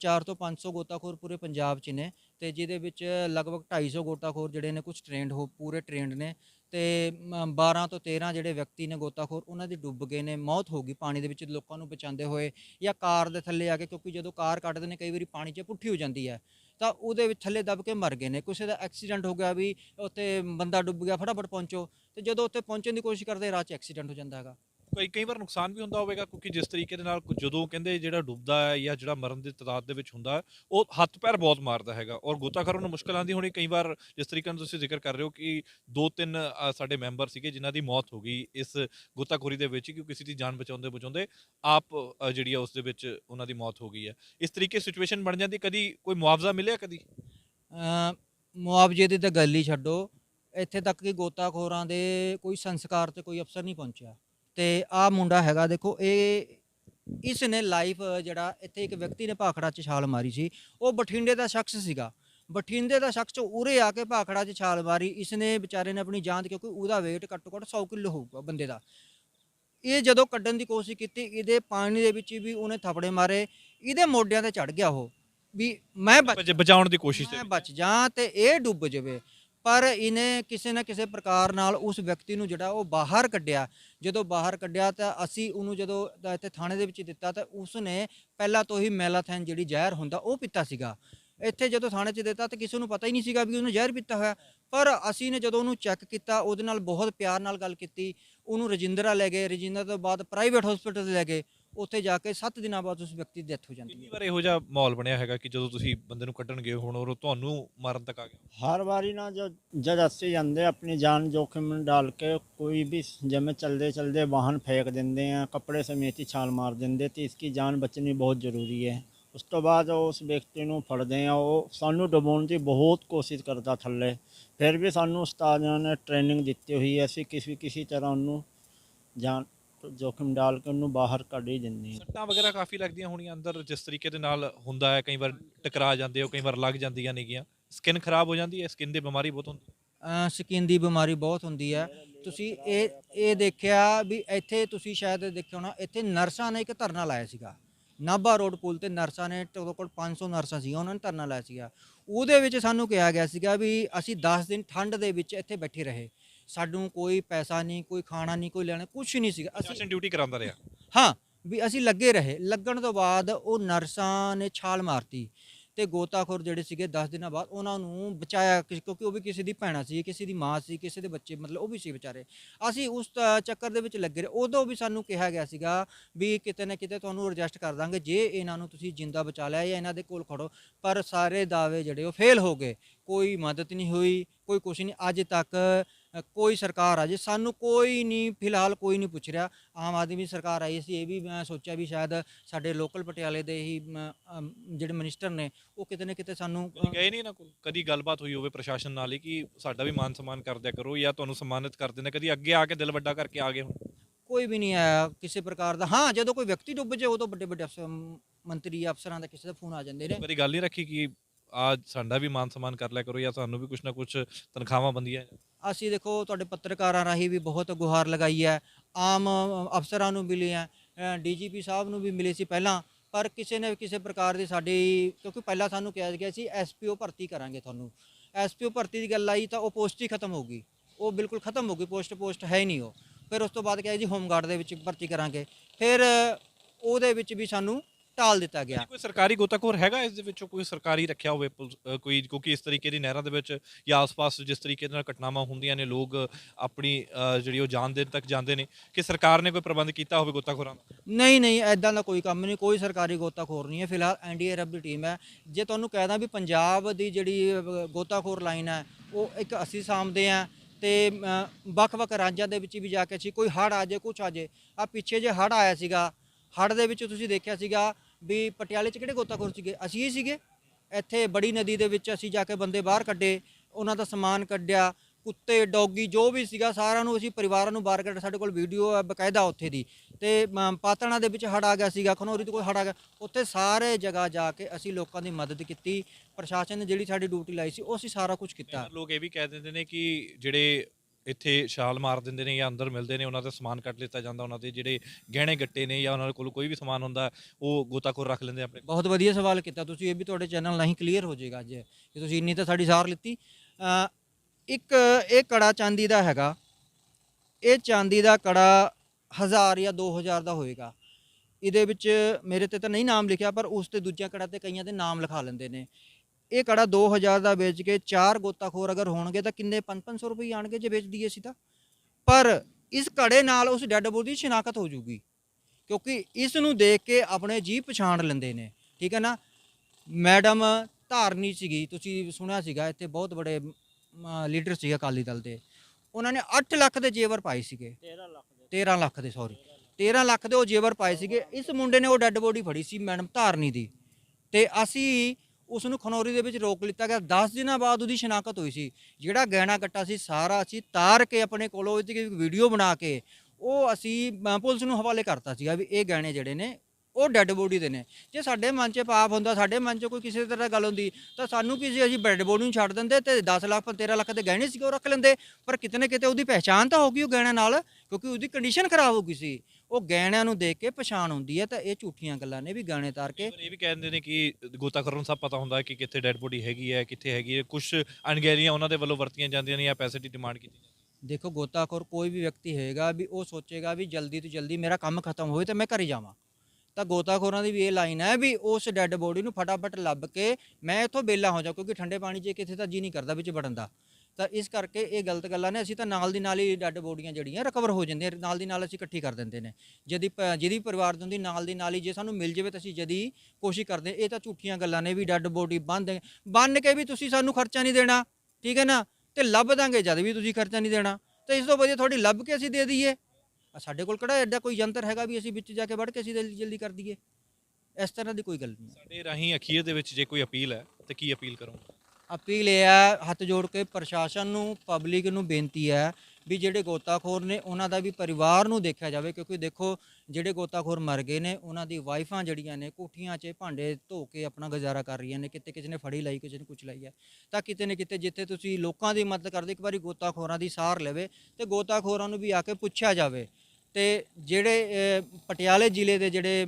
4 ਤੋਂ 500 ਗੋਤਾਖੋਰ ਪੂਰੇ ਪੰਜਾਬ 'ਚ ਨੇ ਤੇ ਜਿਹਦੇ ਵਿੱਚ ਲਗਭਗ 250 ਗੋਤਾਖੋਰ ਜਿਹੜੇ ਨੇ ਕੁਝ ਟ੍ਰੇਨਡ ਹੋ ਪੂਰੇ ਟ੍ਰੇਨਡ ਨੇ ਤੇ ਮ, 12 ਤੋਂ 13 ਜਿਹੜੇ ਵਿਅਕਤੀ ਨੇ ਗੋਤਾਖੋਰ ਉਹਨਾਂ ਦੀ ਡੁੱਬ ਗਏ ਨੇ ਮੌਤ ਹੋ ਗਈ ਪਾਣੀ ਦੇ ਵਿੱਚ ਲੋਕਾਂ ਨੂੰ ਬਚਾਉਂਦੇ ਹੋਏ ਜਾਂ ਕਾਰ ਦੇ ਥੱਲੇ ਆ ਕੇ ਕਿਉਂਕਿ ਜਦੋਂ ਕਾਰ ਕੱਢਦੇ ਨੇ ਕਈ ਵਾਰੀ ਪਾਣੀ 'ਚ ਪੁੱਠੀ ਹੋ ਜਾਂਦੀ ਹੈ ਤਾਂ ਉਹਦੇ ਵਿੱਚ ਥੱਲੇ ਦਬ ਕੇ ਮਰ ਗਏ ਨੇ ਕਿਸੇ ਦਾ ਐਕਸੀਡੈਂਟ ਹੋ ਗਿਆ ਵੀ ਉੱਥੇ ਬੰਦਾ ਡੁੱਬ ਗਿਆ ਫਟਾਫਟ ਪਹੁੰਚੋ ਤੇ ਜਦੋਂ ਉੱਥੇ ਪਹੁੰਚਣ ਦੀ ਕੋਸ਼ਿਸ਼ ਕਰਦੇ ਰਾਹ 'ਚ ਐਕਸੀਡੈਂਟ ਹੋ ਜਾਂਦਾ ਹੈਗਾ। ਕਈ ਕਈ ਵਾਰ ਨੁਕਸਾਨ ਵੀ ਹੁੰਦਾ ਹੋਵੇਗਾ ਕਿਉਂਕਿ ਜਿਸ ਤਰੀਕੇ ਦੇ ਨਾਲ ਜਦੋਂ ਕਹਿੰਦੇ ਜਿਹੜਾ ਡੁੱਬਦਾ ਹੈ ਜਾਂ ਜਿਹੜਾ ਮਰਨ ਦੀ ਤਦਾਦ ਦੇ ਵਿੱਚ ਹੁੰਦਾ ਹੈ, ਉਹ ਹੱਥ ਪੈਰ ਬਹੁਤ ਮਾਰਦਾ ਹੈਗਾ। ਔਰ ਗੋਤਾਖੋਰਾਂ ਨੂੰ ਮੁਸ਼ਕਲ ਆਉਂਦੀ ਹੋਣੀ ਕਈ ਵਾਰ ਜਿਸ ਤਰੀਕੇ ਨਾਲ ਤੁਸੀਂ ਜ਼ਿਕਰ ਕਰ ਰਹੇ ਹੋ ਕਿ ਦੋ ਤਿੰਨ ਸਾਡੇ ਮੈਂਬਰ ਸੀਗੇ ਜਿਨ੍ਹਾਂ ਦੀ ਮੌਤ ਹੋ ਗਈ ਇਸ ਗੋਤਾਖੋਰੀ ਦੇ ਵਿੱਚ ਕਿ ਕਿਸੇ ਦੀ ਜਾਨ ਬਚਾਉਂਦੇ ਬਚਾਉਂਦੇ ਆਪ ਜਿਹੜੀ ਆ ਉਸ ਦੇ ਵਿੱਚ ਉਹਨਾਂ ਦੀ ਮੌਤ ਹੋ ਗਈ ਹੈ। ਇਸ ਤਰੀਕੇ ਸਿਚੁਏਸ਼ਨ ਬਣ ਜਾਂਦੀ ਕਦੀ ਕੋਈ ਮੁਆਵਜ਼ਾ ਮਿਲਿਆ ਕਦੀ? ਮੁਆਵਜ਼ੇ ਦੀ ਤਾਂ ਗੱਲ ਹੀ ਛੱਡੋ। ਇੱਥੇ ਤੱਕ ਕਿ ਗੋਤਾਖੋਰਾਂ ਦੇ ਕੋਈ ਸੰਸਕਾਰ ਤੇ ਕੋਈ ਅਫਸਰ ਨਹੀਂ ਪਹੁੰਚਿਆ। ਤੇ ਆ ਮੁੰਡਾ ਹੈਗਾ ਦੇਖੋ ਇਹ ਇਸ ਨੇ ਲਾਈਫ ਜਿਹੜਾ ਇੱਥੇ ਇੱਕ ਵਿਅਕਤੀ ਨੇ ਭਾਖੜਾ 'ਚ ਛਾਲ ਮਾਰੀ ਸੀ। ਉਹ ਬਠਿੰਡੇ ਦਾ ਸ਼ਖਸ ਸੀਗਾ। ਬਠਿੰਡੇ ਦਾ ਸ਼ਖਸ ਉਰੇ ਆ ਕੇ ਭਾਖੜਾ 'ਚ ਛਾਲ ਮਾਰੀ। ਇਸ ਨੇ ਵਿਚਾਰੇ ਨੇ ਆਪਣੀ ਜਾਨ ਕਿਉਂਕਿ ਉਹਦਾ weight ਘੱਟੋ ਘੱਟ 100 ਕਿਲੋ ਹੋਊਗਾ ਬੰਦੇ ਦਾ। ਇਹ ਜਦੋਂ ਕੱਢਣ ਦੀ ਕੋਸ਼ਿਸ਼ ਕੀਤੀ ਇਹਦੇ ਪਾਣੀ ਦੇ ਵਿੱਚ ਵੀ ਉਹਨੇ ਥਪੜੇ ਮਾਰੇ। ਇਹਦੇ ਮੋਢਿਆਂ ਤੇ ਚੜ ਗਿਆ ਉਹ। ਵੀ ਮੈਂ ਬਚ ਬਚ- ਬਚਾਉਣ ਦੀ ਕੋਸ਼ਿਸ਼ ਦੇ ਮੈਂ। ਬਚ ਜਾ ਤੇ ਇਹ ਡੁੱਬ ਜਾਵੇ। ਪਰ ਇਹਨੇ ਕਿਸੇ ਨਾ ਕਿਸੇ ਪ੍ਰਕਾਰ ਨਾਲ ਉਸ ਵਿਅਕਤੀ ਨੂੰ ਜਿਹੜਾ ਉਹ ਬਾਹਰ ਕੱਢਿਆ। ਜਦੋਂ ਬਾਹਰ ਕੱਢਿਆ ਤਾਂ ਅਸੀਂ ਉਹਨੂੰ ਜਦੋਂ ਇੱਥੇ ਥਾਣੇ ਦੇ ਵਿੱਚ ਦਿੱਤਾ ਤਾਂ ਉਸ ਨੇ ਪਹਿਲਾਂ ਤੋਂ ਹੀ ਮੈਲਾਥੈਨ ਜਿਹੜੀ ਜ਼ਹਿਰ ਹੁੰਦਾ ਉਹ ਪੀਤਾ ਸੀਗਾ। ਇੱਥੇ ਜਦੋਂ ਥਾਣੇ 'ਚ ਦਿੱਤਾ ਤਾਂ ਕਿਸੇ ਨੂੰ ਪਤਾ ਹੀ ਨਹੀਂ ਸੀਗਾ ਵੀ ਉਹਨੇ ਜ਼ਹਿਰ ਪੀਤਾ ਹੋਇਆ। ਪਰ ਅਸੀਂ ਨੇ ਜਦੋਂ ਉਹਨੂੰ ਚੈੱਕ ਕੀਤਾ, ਉਹਦੇ ਨਾਲ ਬਹੁਤ ਪਿਆਰ ਨਾਲ ਗੱਲ ਕੀਤੀ। ਉਹਨੂੰ ਰਜਿੰਦਰਾ ਲੈ ਗਏ। ਰਜਿੰਦਰਾ ਤੋਂ ਬਾਅਦ ਪ੍ਰਾਈਵੇਟ ਹਸਪੀਟਲ ਲੈ ਗਏ। ਉੱਥੇ ਜਾ ਕੇ 7 ਦਿਨਾਂ ਬਾਅਦ ਉਸ ਵਿਅਕਤੀ ਦੀ ਡੈਥ ਹੋ ਜਾਂਦੀ ਕਿੰਨੀ ਹੈ ਵਾਰ ਇਹੋ ਜਿਹਾ ਮਾਹੌਲ ਬਣਿਆ ਹੈਗਾ ਕਿ ਜਦੋਂ ਤੁਸੀਂ ਬੰਦੇ ਨੂੰ ਕੱਢਣ ਗਏ ਹੁਣ ਉਹ ਤੁਹਾਨੂੰ ਮਾਰਨ ਤੱਕ ਆ ਗਿਆ? ਹਰ ਵਾਰੀ ਨਾ ਜੋ ਜਦ ਅਸੀਂ ਜਾਂਦੇ ਆਪਣੀ ਜਾਨ ਜੋਖਿਮ ਨੂੰ ਡਾਲ ਕੇ ਕੋਈ ਵੀ ਜਿਵੇਂ ਚਲਦੇ ਚਲਦੇ ਵਾਹਨ ਫੇਕ ਦਿੰਦੇ ਆ ਕੱਪੜੇ ਸਮੇਤ ਹੀ ਛਾਲ ਮਾਰ ਦਿੰਦੇ ਤੇ ਇਸकी ਜਾਨ ਬਚਣੀ ਬਹੁਤ ਜ਼ਰੂਰੀ ਹੈ। ਉਸ ਤੋਂ ਬਾਅਦ ਉਸ ਵਿਅਕਤੀ ਨੂੰ ਫੜਦੇ ਆ ਉਹ ਸਾਨੂੰ ਡੁਬੋਣ ਦੀ ਬਹੁਤ ਕੋਸ਼ਿਸ਼ ਕਰਦਾ ਥੱਲੇ। ਫਿਰ ਵੀ ਸਾਨੂੰ ਉਸਤਾਦਾਂ ਨੇ ਟ੍ਰੇਨਿੰਗ ਦਿੱਤੀ ਹੋਈ ਹੈ ਅਸੀਂ ਕਿਸੇ ਕਿਸੇ ਤਰ੍ਹਾਂ ਉਹਨੂੰ ਜਾਨ ਜੋਖਿਮ ਡਾਲ ਕੇ ਉਹਨੂੰ ਬਾਹਰ ਕੱਢ ਹੀ ਦਿੰਦੇ ਹਾਂ ਸੱਟਾਂ ਵਗੈਰਾ ਕਾਫੀ ਲੱਗਦੀਆਂ ਹੋਣੀਆਂ ਅੰਦਰ ਜਿਸ ਤਰੀਕੇ ਦੇ ਨਾਲ ਹੁੰਦਾ ਹੈ ਕਈ ਵਾਰ ਟਕਰਾ ਜਾਂਦੇ ਹੋ ਕਈ ਵਾਰ ਲੱਗ ਜਾਂਦੀਆਂ ਨੇਗੀਆਂ। ਸਕਿਨ ਖਰਾਬ ਹੋ ਜਾਂਦੀ ਹੈ ਸਕਿਨ ਦੀ ਬਿਮਾਰੀ ਬਹੁਤ ਹੁੰਦੀ ਹੈ? ਸਕਿਨ ਦੀ ਬਿਮਾਰੀ ਬਹੁਤ ਹੁੰਦੀ ਹੈ। ਤੁਸੀਂ ਇਹ ਇਹ ਦੇਖਿਆ ਵੀ ਇੱਥੇ ਤੁਸੀਂ ਸ਼ਾਇਦ ਦੇਖਿਆ ਹੋਣਾ ਇੱਥੇ ਨਰਸਾਂ ਨੇ ਇੱਕ ਧਰਨਾ ਲਾਇਆ ਸੀਗਾ। ਨਾਭਾ ਰੋਡ ਪੁਲ ਤੇ ਨਰਸਾਂ ਨੇ ਤੋਂ ਕੋਲ 500 ਨਰਸਾਂ ਸੀਗੀਆਂ ਉਹਨਾਂ ਨੇ ਧਰਨਾ ਲਾਇਆ ਸੀਗਾ। ਉਹਦੇ ਵਿੱਚ ਸਾਨੂੰ ਕਿਹਾ ਗਿਆ ਸੀਗਾ ਵੀ ਅਸੀਂ 10 ਦਿਨ ਠੰਡ ਦੇ ਵਿੱਚ ਇੱਥੇ ਬੈਠੇ ਰਹੇ। ਸਾਨੂੰ ਕੋਈ ਪੈਸਾ ਨਹੀਂ ਕੋਈ ਖਾਣਾ ਨਹੀਂ ਕੋਈ ਲੈਣਾ ਕੁਝ ਨਹੀਂ ਸੀਗਾ। ਅਸੀਂ ਪ੍ਰਸ਼ਾਸਨ ਡਿਊਟੀ ਕਰਾਉਂਦਾ ਰਿਹਾ। ਹਾਂ ਵੀ ਅਸੀਂ ਲੱਗੇ ਰਹੇ। ਲੱਗਣ ਤੋਂ ਬਾਅਦ ਉਹ ਨਰਸਾਂ ਨੇ ਛਾਲ ਮਾਰਤੀ ਤੇ ਗੋਤਾਖੋਰ ਜਿਹੜੇ ਸੀਗੇ 10 ਦਿਨਾਂ ਬਾਅਦ ਉਹਨਾਂ ਨੂੰ ਬਚਾਇਆ ਕਿਉਂਕਿ ਉਹ ਵੀ ਕਿਸੇ ਦੀ ਭੈਣਾ ਸੀ ਕਿਸੇ ਦੀ ਮਾਂ ਸੀ ਕਿਸੇ ਦੇ ਬੱਚੇ ਮਤਲਬ ਉਹ ਵੀ ਸੀ ਵਿਚਾਰੇ। ਅਸੀਂ ਉਸ ਤ- ਚੱਕਰ ਦੇ ਵਿੱਚ ਲੱਗੇ ਰਹੇ। ਉਦੋਂ ਵੀ ਸਾਨੂੰ ਕਿਹਾ ਗਿਆ ਸੀਗਾ ਵੀ ਕਿਤੇ ਨਾ ਕਿਤੇ ਤੁਹਾਨੂੰ ਰਜਿਸਟ ਕਰ ਦਾਂਗੇ। ਜੇ ਇਹਨਾਂ ਨੂੰ ਤੁਸੀਂ ਜਿੰਦਾ ਬਚਾ ਲਿਆ ਜਾਂ ਇਹਨਾਂ ਦੇ ਕੋਲ ਖੜੋ ਪਰ ਸਾਰੇ ਦਾਅਵੇ ਜਿਹੜੇ ਉਹ ਫੇਲ ਹੋ ਗਏ। ਕੋਈ ਮਦਦ ਨਹੀਂ ਹੋਈ ਕੋਈ ਕੁਛ ਨਹੀਂ। ਅੱਜ ਤੱਕ ਕੋਈ ਸਰਕਾਰ ਆ ਜੇ ਸਾਨੂੰ ਕੋਈ ਨਹੀਂ ਫਿਲਹਾਲ ਕੋਈ ਨਹੀਂ ਪੁੱਛ ਰਿਹਾ। ਆਮ ਆਦਮੀ ਸਰਕਾਰ ਆਈ ਸੀ ਇਹ ਵੀ ਮੈਂ ਸੋਚਿਆ ਵੀ ਸ਼ਾਇਦ ਸਾਡੇ ਲੋਕਲ ਪਟਿਆਲੇ ਦੇ ਹੀ ਜਿਹੜੇ ਮਿਨਿਸਟਰ ਨੇ ਉਹ ਕਿਤੇ ਨਾ ਕਿਤੇ ਸਾਨੂੰ ਗਏ ਨਹੀਂ ਨਾ ਕਦੀ ਗੱਲਬਾਤ ਹੋਈ ਹੋਵੇ ਪ੍ਰਸ਼ਾਸਨ ਨਾਲ ਹੀ ਕਿ ਸਾਡਾ ਵੀ ਮਾਨ ਸਨਮਾਨ ਕਰ ਦਿਆ ਕਰੋ ਜਾਂ ਤੁਹਾਨੂੰ ਸਨਮਾਨਿਤ ਕਰ ਦਿੰਦੇ ਕਦੀ ਅੱਗੇ ਆ ਕੇ ਦਿਲ ਵੱਡਾ ਕਰਕੇ ਆ ਗਏ ਹੁਣ? ਕੋਈ ਵੀ ਨਹੀਂ ਆਇਆ ਕਿਸੇ ਪ੍ਰਕਾਰ ਦਾ। ਹਾਂ ਜਦੋਂ ਕੋਈ ਵਿਅਕਤੀ ਡੁੱਬ ਜਾਏ ਉਦੋਂ ਵੱਡੇ ਵੱਡੇ ਮੰਤਰੀ ਅਫਸਰਾਂ ਦਾ ਕਿਸੇ ਦਾ ਫੋਨ ਆ ਜਾਂਦੇ ਨੇ। ਕਦੀ ਗੱਲ ਨਹੀਂ ਰੱਖੀ ਕਿ ਆ ਸਾਡਾ ਵੀ ਮਾਨ ਸਨਮਾਨ ਕਰ ਲਿਆ ਕਰੋ ਜਾਂ ਸਾਨੂੰ ਵੀ ਕੁਛ ਨਾ ਕੁਛ ਤਨਖਾਹਾਂ ਬੰਦੀਆਂ ਅਸੀਂ ਦੇਖੋ, ਤੁਹਾਡੇ ਪੱਤਰਕਾਰਾਂ ਰਾਹੀਂ ਵੀ ਬਹੁਤ ਗੁਹਾਰ ਲਗਾਈ ਹੈ। ਆਮ ਅਫਸਰਾਂ ਨੂੰ ਮਿਲੇ ਆ ਡੀਜੀਪੀ ਸਾਹਿਬ ਨੂੰ ਵੀ ਮਿਲੇ ਸੀ ਪਹਿਲਾਂ, ਪਰ ਕਿਸੇ ਨੇ ਕਿਸੇ ਪ੍ਰਕਾਰ ਦੀ ਸਾਡੀ, ਕਿਉਂਕਿ ਪਹਿਲਾਂ ਸਾਨੂੰ ਕਿਹਾ ਗਿਆ ਸੀ ਐਸਪੀਓ ਭਰਤੀ ਕਰਾਂਗੇ ਤੁਹਾਨੂੰ। ਐਸਪੀਓ ਭਰਤੀ ਦੀ ਗੱਲ ਆਈ ਤਾਂ ਉਹ ਪੋਸਟ ਹੀ ਖਤਮ ਹੋ ਗਈ। ਉਹ ਬਿਲਕੁਲ ਖਤਮ ਹੋ ਗਈ, ਪੋਸਟ ਪੋਸਟ ਹੈ ਹੀ ਨਹੀਂ ਉਹ। ਫਿਰ ਉਸ ਤੋਂ ਬਾਅਦ ਕਿਹਾ ਜੀ, ਹੋਮਗਾਰਡ ਦੇ ਵਿੱਚ ਭਰਤੀ ਕਰਾਂਗੇ। ਫਿਰ ਉਹਦੇ ਵਿੱਚ ਵੀ ਸਾਨੂੰ ਟਾਲ ਦਿੱਤਾ ਗਿਆ। ਕੋਈ ਸਰਕਾਰੀ ਗੋਤਾਖੋਰ ਹੈਗਾ ਇਸ ਦੇ ਵਿੱਚੋਂ? ਕੋਈ ਸਰਕਾਰੀ ਰੱਖਿਆ ਹੋਵੇ ਪੁਲਿਸ- ਅ, ਕੋਈ ਕਿਉਂਕਿ ਇਸ ਤਰੀਕੇ ਦੀ ਨਹਿਰਾਂ ਦੇ ਵਿੱਚ ਜਾਂ ਆਸ-ਪਾਸ ਜਿਸ ਤਰੀਕੇ ਨਾਲ ਘਟਨਾਵਾਂ ਹੁੰਦੀਆਂ ਨੇ ਲੋਕ ਆਪਣੀ ਅ, ਜਿਹੜੀ ਉਹ ਜਾਨ ਦੇਣ ਤੱਕ ਜਾਂਦੇ ਨੇ ਕਿ ਸਰਕਾਰ ਨੇ ਕੋਈ ਪ੍ਰਬੰਧ ਕੀਤਾ ਹੋਵੇ ਗੋਤਾਖੋਰਾਂ ਦਾ? ਨਹੀਂ ਨਹੀਂ ਐਦਾਂ ਦਾ ਕੋਈ ਕੰਮ ਨਹੀਂ ਕੋਈ ਸਰਕਾਰੀ ਗੋਤਾਖੋਰ ਨਹੀਂ ਹੈ। ਫਿਲਹਾਲ ਐਨਡੀਆਰਐਫ ਦੀ ਟੀਮ ਹੈ। ਜੇ ਤੁਹਾਨੂੰ ਕਹਿਦਾ ਵੀ ਪੰਜਾਬ ਦੀ ਜਿਹੜੀ ਅਹ, ਗੋਤਾਖੋਰ ਲਾਈਨ ਹੈ ਉਹ ਇੱਕ ਅਸੀਂ ਸਾਹਮਣੇ ਆ ਤੇ ਅਹ, ਵੱਖ-ਵੱਖ ਰਾਜਾਂ ਦੇ ਵਿੱਚ ਵੀ ਜਾ ਕੇ ਅਸੀਂ ਕੋਈ ਹੜ ਆ ਜਾਏ ਕੁਛ ਆ ਜਾਏ ਆ ਪਿੱਛੇ ਜੇ ਹੜ ਆਇਆ ਸੀਗਾ ਹੜ ਦੇ ਵਿੱਚ ਤੁਸੀਂ ਦੇਖਿਆ ਸੀਗਾ ਵੀ ਪਟਿਆਲੇ 'ਚ ਕਿਹੜੇ ਗੋਤਾਖੋਰ ਸੀਗੇ? ਅਸੀਂ ਹੀ ਸੀਗੇ। ਇੱਥੇ ਬੜੀ ਨਦੀ ਦੇ ਵਿੱਚ ਅਸੀਂ ਜਾ ਕੇ ਬੰਦੇ ਬਾਹਰ ਕੱਢੇ, ਉਹਨਾਂ ਦਾ ਸਮਾਨ ਕੱਢਿਆ, ਕੁੱਤੇ, ਡੌਗੀ, ਜੋ ਵੀ ਸੀਗਾ, ਸਾਰਿਆਂ ਨੂੰ ਅਸੀਂ ਪਰਿਵਾਰਾਂ ਨੂੰ ਬਾਹਰ ਕੱਢ ਸਾਡੇ ਕੋਲ ਵੀਡੀਓ ਹੈ ਬਕਾਇਦਾ ਉੱਥੇ ਦੀ। ਤੇ ਪਾਤਣਾ ਦੇ ਵਿੱਚ ਹੜ ਆ ਗਿਆ ਸੀਗਾ, ਖਨੌਰੀ ਤੋਂ ਕੋਈ ਹੜ ਆ ਗਿਆ। ਉੱਥੇ ਸਾਰੇ ਜਗ੍ਹਾ ਜਾ ਕੇ ਅਸੀਂ ਲੋਕਾਂ ਦੀ ਮਦਦ ਕੀਤੀ। ਪ੍ਰਸ਼ਾਸਨ ਨੇ ਜਿਹੜੀ ਸਾਡੀ ਡਿਊਟੀ ਲਾਈ ਸੀ, ਉਹ ਅਸੀਂ ਸਾਰਾ ਕੁਝ ਕੀਤਾ। ਲੋਕ ਇਹ ਵੀ ਕਹਿ ਦਿੰਦੇ ਨੇ ਕਿ ਜਿਹੜੇ ਇੱਥੇ ਛਾਲ ਮਾਰ ਦਿੰਦੇ ਨੇ ਜਾਂ ਅੰਦਰ ਮਿਲਦੇ ਨੇ, ਉਹਨਾਂ ਦਾ ਸਮਾਨ ਕੱਟ ਲਿੱਤਾ ਜਾਂਦਾ, ਉਹਨਾਂ ਦੇ ਜਿਹੜੇ ਗਹਿਣੇ ਗੱਟੇ ਨੇ ਜਾਂ ਉਹਨਾਂ ਕੋਲ ਕੋਈ ਵੀ ਸਮਾਨ ਹੁੰਦਾ, ਉਹ ਗੋਤਾਖੋਰ ਰੱਖ ਲੈਂਦੇ ਆਪਣੇ ਬਹੁਤ ਵਧੀਆ ਸਵਾਲ ਕੀਤਾ ਤੁਸੀਂ, ਇਹ ਵੀ ਤੁਹਾਡੇ ਚੈਨਲ ਨਾਲ ਹੀ ਕਲੀਅਰ ਹੋ ਜਾਏਗਾ ਅੱਜ। ਕਿ ਤੁਸੀਂ ਇੰਨੀ ਤਾਂ ਸਾਡੀ ਸਾਰ ਲਿੱਤੀ। ਇੱਕ, ਇਹ ਕੜਾ ਚਾਂਦੀ ਦਾ ਹੈਗਾ। ਇਹ ਚਾਂਦੀ ਦਾ ਕੜਾ 1000 ਜਾਂ 2000 ਦਾ ਹੋਏਗਾ। ਇਹਦੇ ਵਿੱਚ ਮੇਰੇ ਤੇ ਤਾਂ ਨਹੀਂ ਨਾਮ ਲਿਖਿਆ, ਪਰ ਉਸ ਤੇ ਦੂਜਿਆਂ ਕੜਾ ਤੇ ਕਈਆਂ ਦੇ ਨਾਮ ਲਿਖਾ ਲੈਂਦੇ ਨੇ। ਇਹ ਕੜਾ 2000 ਦਾ ਵੇਚ ਕੇ ਚਾਰ ਗੋਤਾਖੋਰ ਅਗਰ ਹੋਣਗੇ ਤਾਂ ਕਿੰਨੇ 5-500 ਰੁਪਏ ਆਣਗੇ ਜੇ ਵੇਚ ਦਈਏ ਅਸੀਂ ਤਾਂ। ਪਰ ਇਸ ਕੜੇ ਨਾਲ ਉਸ ਡੈੱਡ ਬੋਡੀ ਦੀ ਸ਼ਨਾਖਤ ਹੋ ਜੂਗੀ ਕਿਉਂਕਿ ਇਸ ਨੂੰ ਦੇਖ ਕੇ ਆਪਣੇ ਜੀ ਪਛਾਣ ਲੈਂਦੇ ਨੇ ਠੀਕ ਹੈ ਨਾ? ਮੈਡਮ ਧਾਰਨੀ ਸੀਗੀ ਤੁਸੀਂ ਸੁਣਿਆ ਸੀਗਾ ਇੱਥੇ ਬਹੁਤ ਬੜੇ ਲੀਡਰ ਸੀਗਾ ਅਕਾਲੀ ਦਲ ਦੇ। ਉਹਨਾਂ ਨੇ 8 ਲੱਖ ਦੇ ਜੇਵਰ ਪਾਏ ਸੀਗੇ। 13 ਲੱਖ ਦੇ। 13 ਲੱਖ ਦੇ ਸੌਰੀ 13 ਲੱਖ ਦੇ ਉਹ ਜੇਵਰ ਪਾਏ ਸੀਗੇ। ਇਸ ਮੁੰਡੇ ਨੇ ਉਹ ਡੈੱਡ ਬੋਡੀ ਫੜੀ ਸੀ ਮੈਡਮ ਧਾਰਨੀ ਦੀ। ਤੇ ਅਸੀਂ ਉਸ ਨੂੰ ਖਨੌਰੀ ਦੇ ਵਿੱਚ ਰੋਕ ਲਿੱਤਾ ਗਿਆ। 10 ਦਿਨਾਂ ਬਾਅਦ ਉਹਦੀ ਸ਼ਨਾਖਤ ਹੋਈ ਸੀ। ਜਿਹੜਾ ਗਹਿਣਾ ਕੱਟਾ ਸੀ, ਸਾਰਾ ਅਸੀਂ ਤਾਰ ਕੇ ਆਪਣੇ ਕੋਲੋਂ ਉਹਦੀ ਵੀਡੀਓ ਬਣਾ ਕੇ ਉਹ ਅਸੀਂ ਪੁਲਿਸ ਨੂੰ ਹਵਾਲੇ ਕਰਤਾ ਸੀਗਾ ਵੀ ਇਹ ਗਹਿਣੇ ਜਿਹੜੇ ਨੇ, ਉਹ ਡੈੱਡ ਬੋਡੀ ਦੇ ਨੇ। ਜੇ ਸਾਡੇ ਮਨ 'ਚ ਪਾਪ ਹੁੰਦਾ, ਸਾਡੇ ਮਨ 'ਚ ਕੋਈ ਕਿਸੇ ਤਰ੍ਹਾਂ ਗੱਲ ਹੁੰਦੀ, ਤਾਂ ਸਾਨੂੰ ਕਿਸੇ ਅਸੀਂ ਡੈੱਡ ਬੋਡੀ ਨੂੰ ਛੱਡ ਦਿੰਦੇ ਤੇ 10 ਲੱਖ 13 ਲੱਖ ਦੇ ਗਹਿਣੇ ਸੀ ਉਹ ਰੱਖ ਲੈਂਦੇ। ਪਰ ਕਿਤੇ ਨਾ ਕਿਤੇ ਉਹਦੀ ਪਹਿਚਾਣ ਤਾਂ ਹੋ ਗਈ ਉਹ ਗਹਿਣਿਆਂ ਨਾਲ, ਕਿਉਂਕਿ ਉਹਦੀ ਕੰਡੀਸ਼ਨ ਖਰਾਬ ਹੋ ਗਈ ਸੀ। ਉਹ ਗਹਿਣਿਆਂ ਨੂੰ ਦੇਖ ਕੇ ਪਛਾਣ ਹੁੰਦੀ ਹੈ ਤਾਂ ਇਹ ਝੂਠੀਆਂ ਗੱਲਾਂ ਨੇ ਵੀ ਗਾਣੇ ਤਾਰ ਕੇ। ਇਹ ਵੀ ਕਹਿੰਦੇ ਨੇ ਕਿ ਗੋਤਾਖੋਰਾਂ ਨੂੰ ਸਭ ਪਤਾ ਹੁੰਦਾ ਕਿ ਕਿੱਥੇ ਡੈੱਡ ਬੋਡੀ ਹੈਗੀ ਹੈ ਕਿੱਥੇ ਹੈਗੀ ਹੈ। ਕੁਝ ਅਣਗਹਿਲੀਆਂ ਉਹਨਾਂ ਦੇ ਵੱਲੋਂ ਵਰਤੀਆਂ ਜਾਂਦੀਆਂ ਨੇ ਜਾਂ ਪੈਸੇ ਦੀ ਡਿਮਾਂਡ ਕੀਤੀ ਜਾਂਦੀ ਦੇਖੋ ਗੋਤਾਖੋਰ ਕੋਈ ਵੀ ਵਿਅਕਤੀ ਹੋਏਗਾ ਵੀ ਉਹ ਸੋਚੇਗਾ ਵੀ ਜਲਦੀ ਤੋਂ ਜਲਦੀ ਮੇਰਾ ਕੰਮ ਖਤਮ ਹੋਵੇ ਤੇ ਮੈਂ ਘਰੇ ਜਾਵਾਂ। ਤਾਂ ਗੋਤਾਖੋਰਾਂ ਦੀ ਵੀ ਇਹ ਲਾਈਨ ਹੈ ਵੀ ਉਸ ਡੈੱਡ ਬੋਡੀ ਨੂੰ ਫਟਾਫਟ ਲੱਭ ਕੇ ਮੈਂ ਇੱਥੋਂ ਬੇਲਾ ਹੋ ਜਾ ਕਿਉਂਕਿ ਠੰਡੇ ਪਾਣੀ 'ਚ ਕਿਥੇ ਤਾਂ ਜੀ ਨਹੀਂ ਕਰਦਾ ਵਿੱਚ ਵੜਨ ਦਾ। ਤਾਂ ਇਸ ਕਰਕੇ ਇਹ ਗਲਤ ਗੱਲਾਂ ਨੇ, ਅਸੀਂ ਤਾਂ ਨਾਲ ਦੀ ਨਾਲ ਹੀ ਡੈੱਡ ਬੋਡੀਆਂ ਜਿਹੜੀਆਂ ਰਿਕਵਰ ਹੋ ਜਾਂਦੀਆਂ, ਨਾਲ ਦੀ ਨਾਲ ਅਸੀਂ ਇਕੱਠੀ ਕਰ ਦਿੰਦੇ ਨੇ। ਜਦੀ ਪ- ਜਿਹਦੀ ਪਰਿਵਾਰ ਦੀ ਹੁੰਦੀ, ਨਾਲ ਦੀ ਨਾਲ ਹੀ ਜੇ ਸਾਨੂੰ ਮਿਲ ਜਾਵੇ ਤਾਂ ਅਸੀਂ ਜਦੀ ਕੋਸ਼ਿਸ਼ ਕਰਦੇ, ਇਹ ਤਾਂ ਝੂਠੀਆਂ ਗੱਲਾਂ ਨੇ ਵੀ ਡੈੱਡ ਬੋਡੀ ਬੰਨ ਬੰਨ ਕੇ ਵੀ ਤੁਸੀਂ ਸਾਨੂੰ ਖਰਚਾ ਨਹੀਂ ਦੇਣਾ, ਠੀਕ ਹੈ ਨਾ? ਤੇ ਲੱਭ ਦਾਂਗੇ ਜਦ ਵੀ ਤੁਸੀਂ ਖਰਚਾ ਨਹੀਂ ਦੇਣਾ, ਤਾਂ ਇਸ ਤੋਂ ਵਧੀਆ ਤੁਹਾਡੀ ਲੱਭ ਕੇ ਅਸੀਂ ਦੇ ਦਈਏ। ਆ ਸਾਡੇ ਕੋਲ ਕਿਹੜਾ ਐਡਾ ਕੋਈ ਯੰਤਰ ਹੈਗਾ ਵੀ ਅਸੀਂ ਵਿੱਚ ਜਾ ਕੇ ਵੜ ਕੇ ਅਸੀਂ ਜਲਦੀ ਜਲਦੀ ਕਰ ਦਈਏ? ਇਸ ਤਰ੍ਹਾਂ ਦੀ ਕੋਈ ਗੱਲ ਨਹੀਂ। ਸਾਡੇ ਰਾਹੀਂ ਅਖੀਰ ਦੇ ਵਿੱਚ ਜੇ ਕੋਈ ਅਪੀਲ ਹੈ, ਤੇ ਕੀ ਅਪੀਲ ਕਰੋਗੇ? ਅਪੀਲ ਇਹ ਹੈ ਹੱਥ ਜੋੜ ਕੇ ਪ੍ਰਸ਼ਾਸਨ ਨੂੰ ਪਬਲਿਕ ਨੂੰ ਬੇਨਤੀ ਹੈ ਵੀ ਜਿਹੜੇ ਗੋਤਾਖੋਰ ਨੇ, ਉਹਨਾਂ ਦਾ ਵੀ ਪਰਿਵਾਰ ਨੂੰ ਦੇਖਿਆ ਜਾਵੇ, ਕਿਉਂਕਿ ਦੇਖੋ ਜਿਹੜੇ ਗੋਤਾਖੋਰ ਮਰ ਗਏ ਨੇ, ਉਹਨਾਂ ਦੀ ਵਾਈਫਾਂ ਜਿਹੜੀਆਂ ਨੇ, ਕੋਠੀਆਂ 'ਚ ਭਾਂਡੇ ਧੋ ਕੇ ਆਪਣਾ ਗੁਜ਼ਾਰਾ ਕਰ ਰਹੀਆਂ ਨੇ, ਕਿਤੇ ਕਿਸੇ ਨੇ ਫੜੀ ਲਾਈ, ਕਿਸੇ ਨੇ ਕੁਛ ਲਾਈ ਹੈ, ਤਾਂ ਕਿਤੇ ਨਾ ਕਿਤੇ ਜਿੱਥੇ ਤੁਸੀਂ ਲੋਕਾਂ ਦੀ ਮਦਦ ਕਰਦੇ, ਇੱਕ ਵਾਰੀ ਗੋਤਾਖੋਰਾਂ ਦੀ ਸਾਰ ਲਵੇ ਤੇ ਗੋਤਾਖੋਰਾਂ ਨੂੰ ਵੀ ਆ ਕੇ ਪੁੱਛਿਆ ਜਾਵੇ ਤੇ ਜਿਹੜੇ ਪਟਿਆਲੇ ਜ਼ਿਲ੍ਹੇ ਦੇ ਜਿਹੜੇ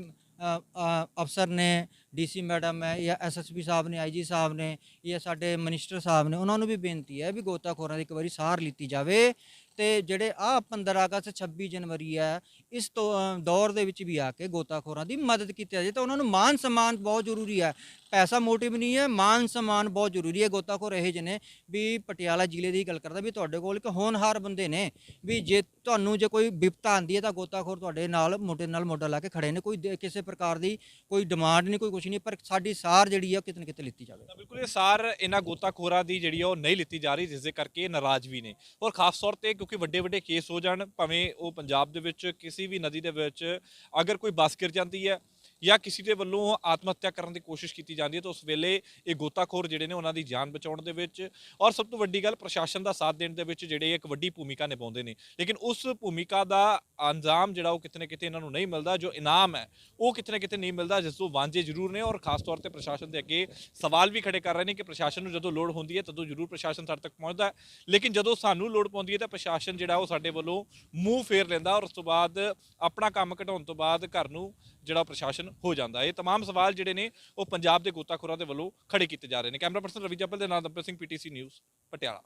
ਅਫਸਰ ਨੇ, ਡੀਸੀ ਮੈਡਮ ਹੈ ਜਾਂ ਐਸਐਸਪੀ ਸਾਹਿਬ ਨੇ ਆਈਜੀ ਸਾਹਿਬ ਨੇ ਜਾਂ ਸਾਡੇ ਮਿਨਿਸਟਰ ਸਾਹਿਬ ਨੇ, ਉਹਨਾਂ ਨੂੰ ਵੀ ਬੇਨਤੀ ਹੈ ਵੀ ਗੋਤਾਖੋਰਾਂ ਦੀ ਇੱਕ ਵਾਰੀ ਸਾਰ ਲਿੱਤੀ ਜਾਵੇ। ਤੇ ਜਿਹੜੇ ਆ 15 ਅਗਸਤ 26 ਜਨਵਰੀ ਹੈ, ਇਸ ਤੋਂ ਦੌਰ ਦੇ ਵਿੱਚ ਵੀ ਆ ਕੇ ਗੋਤਾਖੋਰਾਂ ਦੀ ਮਦਦ ਕੀਤੀ ਜਾਵੇ। ਤਾਂ ਉਹਨਾਂ ਨੂੰ ਮਾਨ ਸਨਮਾਨ ਬਹੁਤ ਜ਼ਰੂਰੀ ਹੈ। ਪੈਸਾ ਮੋਟਿਵ ਨਹੀਂ ਹੈ, ਮਾਨ ਸਨਮਾਨ ਬਹੁਤ ਜ਼ਰੂਰੀ ਹੈ। ਗੋਤਾਖੋਰ ਇਹ ਜਿਹੇ ਨੇ ਵੀ ਪਟਿਆਲਾ ਜ਼ਿਲ੍ਹੇ ਦੀ ਗੱਲ ਕਰਦਾ ਵੀ ਤੁਹਾਡੇ ਕੋਲ ਇੱਕ ਹੋਣਹਾਰ ਬੰਦੇ ਨੇ ਵੀ ਜੇ ਤੁਹਾਨੂੰ ਜੇ ਕੋਈ ਵਿਪਤਾ ਆਂਦੀ ਹੈ ਤਾਂ ਗੋਤਾਖੋਰ ਤੁਹਾਡੇ ਨਾਲ ਮੋਢੇ ਨਾਲ ਮੋਢਾ ਲਾ ਕੇ ਖੜੇ ਨੇ। ਕੋਈ ਕਿਸੇ ਪ੍ਰਕਾਰ ਦੀ ਕੋਈ ਡਿਮਾਂਡ ਨਹੀਂ, ਕੋਈ ਕੁਝ ਨਹੀਂ, ਪਰ ਸਾਡੀ ਸਾਰ ਜਿਹੜੀ ਹੈ ਉਹ ਕਿਤੇ ਨਾ ਕਿਤੇ ਲਿੱਤੀ ਜਾਵੇ। ਬਿਲਕੁਲ ਇਹ ਸਾਰ ਇਹਨਾਂ ਗੋਤਾਖੋਰਾਂ ਦੀ ਜਿਹੜੀ ਆ ਉਹ ਨਹੀਂ ਲਿੱਤੀ ਜਾ ਰਹੀ, ਜਿਸ ਦੇ ਕਰਕੇ ਨਾਰਾਜ਼ ਵੀ ਨੇ। ਔਰ ਖਾਸ ਤੌਰ ਤੇ ਕਿਉਂਕਿ ਵੱਡੇ ਵੱਡੇ ਕੇਸ ਹੋ ਜਾਣ, ਭਾਵੇਂ ਉਹ ਪੰਜਾਬ ਦੇ ਵਿੱਚ, ਕਿਸੇ ਵੀ ਨਦੀ ਦੇ ਵਿੱਚ, ਅਗਰ ਕੋਈ ਬੱਸ ਗਿਰ ਜਾਂਦੀ ਹੈ ਜਾਂ ਕਿਸੇ ਦੇ ਵੱਲੋਂ ਆਤਮ ਹੱਤਿਆ ਕਰਨ ਦੀ ਕੋਸ਼ਿਸ਼ ਕੀਤੀ ਜਾਂਦੀ ਹੈ, ਤਾਂ ਉਸ ਵੇਲੇ ਇਹ ਗੋਤਾਖੋਰ ਜਿਹੜੇ ਨੇ ਉਹਨਾਂ ਦੀ ਜਾਨ ਬਚਾਉਣ ਦੇ ਵਿੱਚ ਔਰ ਸਭ ਤੋਂ ਵੱਡੀ ਗੱਲ ਪ੍ਰਸ਼ਾਸਨ ਦਾ ਸਾਥ ਦੇਣ ਦੇ ਵਿੱਚ ਜਿਹੜੇ ਇੱਕ ਵੱਡੀ ਭੂਮਿਕਾ ਨਿਭਾਉਂਦੇ ਨੇ। ਲੇਕਿਨ ਉਸ ਭੂਮਿਕਾ ਦਾ ਅੰਜਾਮ ਜਿਹੜਾ ਉਹ ਕਿਤੇ ਨਾ ਕਿਤੇ ਇਹਨਾਂ ਨੂੰ ਨਹੀਂ ਮਿਲਦਾ, ਜੋ ਇਨਾਮ ਹੈ, ਉਹ ਕਿਤੇ ਨਾ ਕਿਤੇ ਨਹੀਂ ਮਿਲਦਾ, ਜਿਸ ਤੋਂ ਵਾਂਝੇ ਜ਼ਰੂਰ ਨੇ ਔਰ ਖਾਸ ਤੌਰ ਤੇ ਪ੍ਰਸ਼ਾਸਨ ਦੇ ਅੱਗੇ ਸਵਾਲ ਵੀ ਖੜੇ ਕਰ ਰਹੇ ਨੇ ਕਿ ਪ੍ਰਸ਼ਾਸਨ ਨੂੰ ਜਦੋਂ ਲੋੜ ਹੁੰਦੀ ਹੈ, ਤਦੋਂ ਜ਼ਰੂਰ ਪ੍ਰਸ਼ਾਸਨ ਸਾਡੇ ਤੱਕ ਪਹੁੰਚਦਾ ਲੇਕਿਨ ਜਦੋਂ ਸਾਨੂੰ ਲੋੜ ਪਾਉਂਦੀ ਹੈ, ਤਾਂ ਪ੍ਰਸ਼ਾਸਨ ਜਿਹੜਾ ਉਹ ਸਾਡੇ ਵੱਲੋਂ ਮੂੰਹ ਫੇਰ ਲੈਂਦਾ ਔਰ ਉਸ ਤੋਂ ਬਾਅਦ ਆਪਣਾ ਕੰਮ ਘਟਾਉਣ ਤੋਂ ਬਾਅਦ ਘਰ ਨੂੰ ਜਿਹੜਾ ਪ੍ਰਸ਼ਾਸਨ ਹੋ ਜਾਂਦਾ ਇਹ तमाम ਸਵਾਲ ਜਿਹੜੇ ਨੇ ਉਹ ਪੰਜਾਬ ਦੇ ਗੋਤਾਖੋਰਾਂ ਦੇ ਵੱਲੋਂ ਖੜੇ ਕੀਤੇ ਜਾ ਰਹੇ ਨੇ ਕੈਮਰਾ ਪਰਸਨ ਰਵੀ ਜੱਪਲ ਦੇ ਨਾਲ ਦੱਬੇ ਸਿੰਘ ਪੀਟੀਸੀ ਨਿਊਜ਼ ਪਟਿਆਲਾ